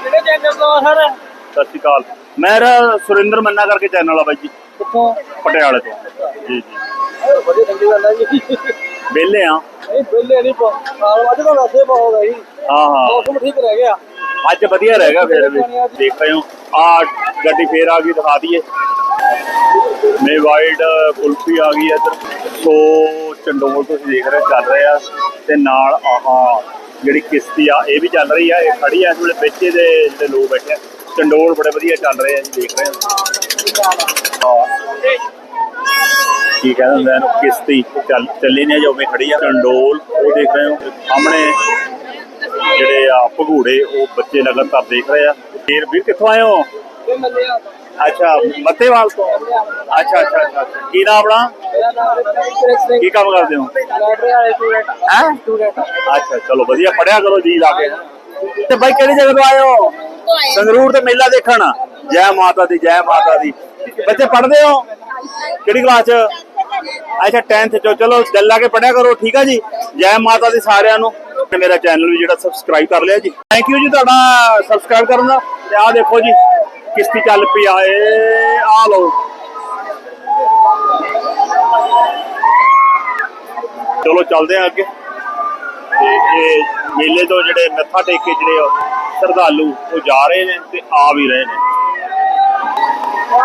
ਕਿਹੜੇ ਚੈਨਲ ਤੋਂ ਆ ਸਰ? ਸਤਿ ਸ਼੍ਰੀ ਅਕਾਲ। ਮੇਰਾ ਸੁਰਿੰਦਰ ਮੰਨਾ ਕਰਕੇ ਚੈਨਲ ਆ ਬਾਈ ਜੀ। ਕਿੱਥੋਂ? ਪਟਿਆਲੇ ਤੋਂ। ਜੀ ਜੀ। ਬੜੀ ਚੰਗੀ ਗੱਲ ਹੈ ਜੀ। ਵਿਹਲੇ ਆ। ਨਹੀਂ ਬਿੱਲੇ ਨਹੀਂ ਪਾ ਅੱਜ ਤਾਂ ਵੈਸੇ ਬਹੁਤ ਹੈ ਜੀ। ਹਾਂ ਹਾਂ। ਮੌਸਮ ਠੀਕ ਰਹਿ ਗਿਆ। ਅੱਜ ਵਧੀਆ ਰਹੇਗਾ ਫਿਰ ਵੀ। ਦੇਖ ਰਹੇ ਹੋ। ਆ ਗੱਡੀ ਫੇਰ ਆ ਗਈ ਦਿਖਾ ਦਈਏ। ਮੇ ਵਾਈਡ ਕੁਲਫੀ ਆ ਗਈ ਹੈ ਇੱਧਰ। ਸੋ ਚੰਡੋਲ ਤੁਸੀਂ ਦੇਖ ਰਹੇ ਹੋ ਚੱਲ ਰਹੇ ਆ। ਤੇ ਨਾਲ ਆਹ ਜਿਹੜੀ ਕਿਸ਼ਤੀ ਆ, ਇਹ ਵੀ ਚੱਲ ਰਹੀ ਆ, ਇਹ ਖੜੀ ਆ। ਇਸ ਵੇਲੇ ਵਿੱਚ ਇਹਦੇ ਜਿਹੜੇ ਲੋਕ ਬੈਠੇ ਆ, ਚੰਡੋਲ ਬੜੇ ਵਧੀਆ ਚੱਲ ਰਹੇ ਆ ਜੀ ਦੇਖ ਰਹੇ ਹੋ। ਕੀ ਕਹਿੰਦੇ ਹੁੰਦੇ ਇਹਨੂੰ? ਕਿਸ਼ਤੀ ਚੱਲ, ਚੱਲੀ ਨੇ ਜੋ ਮੈਂ ਖੜੀ ਆ। ਚੰਡੋਲ, ਉਹ ਦੇਖ ਰਹੇ ਹੋ, ਸਾਹਮਣੇ ਜਿਹੜੇ ਆ ਭਗੂੜੇ, ਉਹ ਬੱਚੇ ਲਗਾਤਾਰ ਦੇਖ ਰਹੇ ਆ। ਫੇਰ ਵੀ ਕਿੱਥੋਂ ਆਏ ਹੋ? ਅੱਛਾ ਮੱਤੇਵਾਲ ਤੋਂ? ਅੱਛਾ ਅੱਛਾ। ਕੀ ਨਾਮ ਆਪਣਾ? ਕੀ ਕੰਮ ਕਰਦੇ ਹੋ? ਲੈਟਰ ਵਾਲੇ ਸਟੂਡੈਂਟ ਹੈ? ਸਟੂਡੈਂਟ ਅੱਛਾ ਚਲੋ ਵਧੀਆ ਪੜਿਆ ਕਰੋ ਜੀ ਲਾ ਕੇ। ਤੇ ਬਾਈ ਕਿਹੜੀ ਜਗ੍ਹਾ ਤੋਂ ਆਏ ਹੋ? ਸੰਗਰੂਰ ਤੇ ਮੇਲਾ ਦੇਖਣ। ਜੈ ਮਾਤਾ ਦੀ ਜੈ ਮਾਤਾ ਦੀ। ਬੱਚੇ ਪੜ੍ਹਦੇ ਹੋ? ਕਿਹੜੀ ਕਲਾਸ ਚ? ਅੱਛਾ 10th ਚੋ। ਚਲੋ ਦਿਲ ਲਾ ਕੇ ਪੜਿਆ ਕਰੋ ਠੀਕ ਆ ਜੀ? ਜੈ ਮਾਤਾ ਦੀ ਸਾਰਿਆਂ ਨੂੰ। ਤੇ ਮੇਰਾ ਚੈਨਲ ਵੀ ਜਿਹੜਾ ਸਬਸਕ੍ਰਾਈਬ ਕਰ ਲਿਆ ਜੀ। ਥੈਂਕ ਯੂ ਜੀ ਤੁਹਾਡਾ ਸਬਸਕ੍ਰਾਈਬ ਕਰਨ ਦਾ। ਤੇ ਆਹ ਦੇਖੋ ਜੀ। ਕਿਸ਼ਤੀ ਚੱਲ ਪਈ ਆਏ ਆ ਲਓ। ਚਲੋ ਚੱਲਦੇ ਆ ਅੱਗੇ। ਤੇ ਇਹ ਮੇਲੇ ਤੋਂ ਜਿਹੜੇ ਮੱਥਾ ਟੇਕ ਕੇ ਜਿਹੜੇ ਸ਼ਰਧਾਲੂ ਉਹ ਜਾ ਰਹੇ ਨੇ ਤੇ ਆ ਵੀ ਰਹੇ ਨੇ।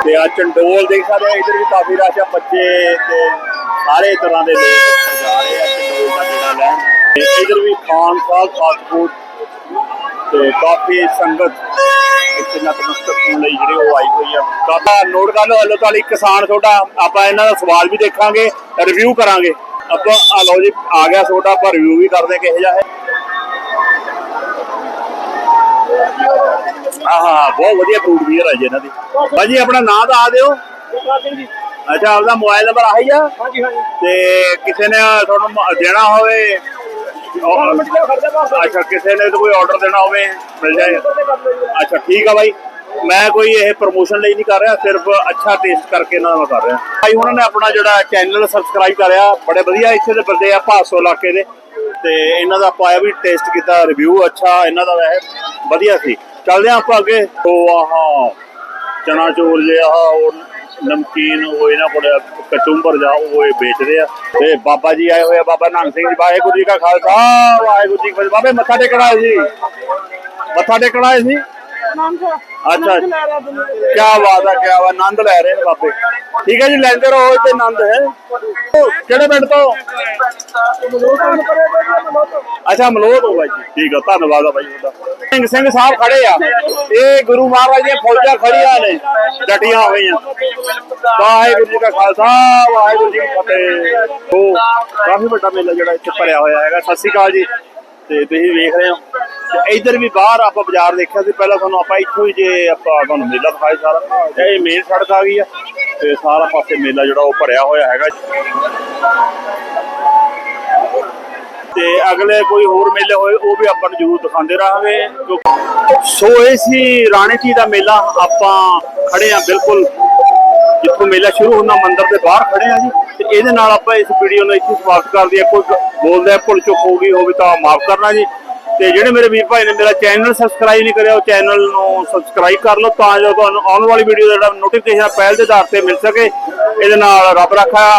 ਤੇ ਆ ਚੰਡੋਲ ਦੇਖ ਸਕਦੇ ਆ ਇਧਰ ਵੀ ਕਾਫੀ ਰਸ਼ ਆ, ਬੱਚੇ ਤੇ ਸਾਰੇ ਤਰ੍ਹਾਂ ਦੇ ਲੋਕ ਜਾ ਰਹੇ ਆ, ਚੰਡੋਲ ਦਾ ਜਿਹੜਾ ਲੈਣ। ਤੇ ਇਧਰ ਵੀ ਖਾਨ ਸਾਹਿਬ ਫਾਸਟ ਫੂਡ ਤੇ ਕਾਫੀ ਸੰਗਤ ਇੱਥੇ ਨਤਮਸਤਕ ਹੋਣ ਲਈ ਜਿਹੜੇ ਉਹ ਆਈ ਹੋਈ ਆ। ਕਾਬਾ ਨੋਟ ਕਰ ਲਓ ਹਲੋ ਤਾਲੀ ਕਿਸਾਨ ਤੁਹਾਡਾ। ਆਪਾਂ ਇਹਨਾਂ ਦਾ ਸਵਾਲ ਵੀ ਦੇਖਾਂਗੇ ਰਿਵਿਊ ਕਰਾਂਗੇ। ਆਪਾਂ ਆ ਲਓ ਜੀ ਆ ਗਿਆ ਤੁਹਾਡਾ ਆਪਾਂ ਰਿਵਿਊ ਵੀ ਕਰਦੇ ਕਿਹੋ ਜਿਹਾ ਹੈ। ਆਹਾ ਬਹੁਤ ਵਧੀਆ ਫੂਡ ਵੀਰ ਹੈ ਜੀ ਇਹਨਾਂ ਦੀ। ਭਾਜੀ ਆਪਣਾ ਨਾਮ ਤਾਂ ਆ ਦਿਓ। ਅੱਛਾ ਆਪਦਾ ਮੋਬਾਈਲ ਨੰਬਰ ਆਹੀ ਆ। ਹਾਂਜੀ ਹਾਂਜੀ। ਤੇ ਕਿਸੇ ਨੇ ਤੁਹਾਨੂੰ ਦੇਣਾ ਹੋਵੇ ਅੱਛਾ ਕਿਸੇ ਨੇ ਕੋਈ ਆਰਡਰ ਦੇਣਾ ਹੋਵੇ ਮਿਲ ਜਾਏਗਾ ਅੱਛਾ ਠੀਕ ਆ ਬਾਈ। ਮੈਂ ਕੋਈ ਇਹ ਪ੍ਰੋਮੋਸ਼ਨ ਲਈ ਨਹੀਂ ਕਰ ਰਿਹਾ ਸਿਰਫ ਅੱਛਾ ਟੇਸਟ ਕਰਕੇ ਇਹਨਾਂ ਮੈਂ ਕਰ ਰਿਹਾ। ਭਾਈ ਉਹਨਾਂ ਨੇ ਆਪਣਾ ਜਿਹੜਾ ਚੈਨਲ ਸਬਸਕ੍ਰਾਈਬ ਕਰਿਆ ਬੜੇ ਵਧੀਆ ਇੱਥੇ ਦੇ ਬੰਦੇ ਆ ਭਾਸੋ ਇਲਾਕੇ ਦੇ। ਤੇ ਇਹਨਾਂ ਦਾ ਪਾਇਆ ਵੀ ਟੇਸਟ ਕੀਤਾ ਰਿਵਿਊ ਅੱਛਾ ਇਹਨਾਂ ਦਾ ਵੈਸੇ ਵਧੀਆ ਸੀ। ਚੱਲਦੇ ਆਪਾਂ ਅੱਗੇ। ਉਹ ਆਹ ਚਨਾ ਚੋਰ ਜੇ ਆਹ ਉਹ ਨਮਕੀਨ ਉਹ ਇਹਨਾਂ ਕੋਲ, ਕਚੁੰਬਰ ਜਾ ਉਹ ਇਹ ਵੇਚਦੇ ਆ। ਤੇ ਬਾਬਾ ਜੀ ਆਏ ਹੋਏ ਆ, ਬਾਬਾ ਨਾਨਕ ਸਿੰਘ ਜੀ, ਵਾਹਿਗੁਰੂ ਜੀ ਕਾ ਖਾਲਸਾ, ਵਾਹਿਗੁਰੂ ਜੀ ਕੀ ਫਤਿਹ। ਬਾਬੇ, ਮੱਥਾ ਟੇਕਣ ਆਏ ਸੀ? ਮੱਥਾ ਟੇਕਣ ਆਏ ਸੀ? ਅੱਛਾ ਕੀ ਬਾਤ ਹੈ ਕੀ ਬਾਤ ਆਨੰਦ ਲੈ ਰਹੇ ਨੇ ਬਾਬੇ। ਠੀਕ ਹੈ ਜੀ ਲੈਂਦੇ ਰਹੋ ਤੇ ਆਨੰਦ ਹੈ। ਕਿਹੜੇ ਪਿੰਡ ਤੋਂ? ਅੱਛਾ ਮਲੋਹ ਤੋਂ ਬਾਈ ਜੀ। ਠੀਕ ਆ ਧੰਨਵਾਦ ਆ ਬਾਈ ਤੁਹਾਡਾ। ਸਿੰਘ ਸਿੰਘ ਸਾਹਿਬ ਖੜੇ ਆ। ਇਹ ਗੁਰੂ ਮਹਾਰਾਜ ਦੀਆਂ ਫੌਜਾਂ ਖੜੀਆਂ ਨੇ ਡਟੀਆਂ ਹੋਈਆਂ। ਵਾਹਿਗੁਰੂ ਜੀ ਕਾ ਖਾਲਸਾ ਵਾਹਿਗੁਰੂ ਜੀ ਕੀ ਫਤਿਹ। ਉਹ ਕਾਫੀ ਵੱਡਾ ਮੇਲਾ ਜਿਹੜਾ ਇੱਥੇ ਭਰਿਆ ਹੋਇਆ ਹੈਗਾ। ਸਤਿ ਸ਼੍ਰੀ ਅਕਾਲ ਜੀ। ਤੇ ਤੁਸੀਂ ਵੇਖ ਰਹੇ ਹੋ। ਤੇ ਇੱਧਰ ਵੀ ਬਾਹਰ ਆਪਾਂ ਬਾਜ਼ਾਰ ਦੇਖਿਆ ਸੀ, ਪਹਿਲਾਂ ਤੁਹਾਨੂੰ ਆਪਾਂ ਇੱਥੋਂ ਹੀ ਜੇ ਆਪਾਂ ਤੁਹਾਨੂੰ ਮੇਲਾ ਦਿਖਾਇਆ ਸਾਰਾ। ਇਹ ਮੇਨ ਸੜਕ ਆ ਗਈ ਆ, ਤੇ ਸਾਰਾ ਪਾਸੇ ਮੇਲਾ ਜਿਹੜਾ ਉਹ ਭਰਿਆ ਹੋਇਆ ਹੈਗਾ। ਤੇ ਅਗਲੇ ਕੋਈ ਹੋਰ ਮੇਲੇ ਹੋਏ, ਉਹ ਵੀ ਆਪਾਂ ਨੂੰ ਜ਼ਰੂਰ ਦਿਖਾਉਂਦੇ ਰਹਾਂਗੇ। ਸੋ ਇਹ ਸੀ ਰਾਣੇ ਜੀ ਦਾ ਮੇਲਾ, ਆਪਾਂ ਖੜੇ ਆ ਬਿਲਕੁਲ ਜਿੱਥੋਂ ਮੇਲਾ ਸ਼ੁਰੂ ਹੁੰਦਾ, ਮੰਦਿਰ ਦੇ ਬਾਹਰ ਖੜੇ ਆ ਜੀ। ਤੇ ਇਹਦੇ ਨਾਲ ਆਪਾਂ ਇਸ ਵੀਡੀਓ ਨੂੰ ਇੱਥੇ ਸਮਾਪਤ ਕਰਦੇ ਆ ਕੋਈ ਬੋਲਦਾ ਭੁੱਲ ਚੁੱਕ ਹੋ ਗਈ ਹੋਵੇ ਤਾਂ ਮਾਫ ਕਰਨਾ ਜੀ। ਤੇ ਜਿਹੜੇ ਮੇਰੇ ਵੀਰ ਭਾਈ ਨੇ ਮੇਰਾ ਚੈਨਲ ਸਬਸਕ੍ਰਾਈਬ ਨਹੀਂ ਕਰਿਆ, ਉਹ ਚੈਨਲ ਨੂੰ ਸਬਸਕ੍ਰਾਈਬ ਕਰ ਲਓ ਤਾਂ ਜੋ ਤੁਹਾਨੂੰ ਆਉਣ ਵਾਲੀ ਵੀਡੀਓ ਦਾ ਜਿਹੜਾ ਨੋਟੀਫਿਕੇਸ਼ਨ ਪਹਿਲ ਦੇ ਆਧਾਰ ਤੇ ਮਿਲ ਸਕੇ। ਇਹਦੇ ਨਾਲ ਰੱਬ ਰੱਖਾ।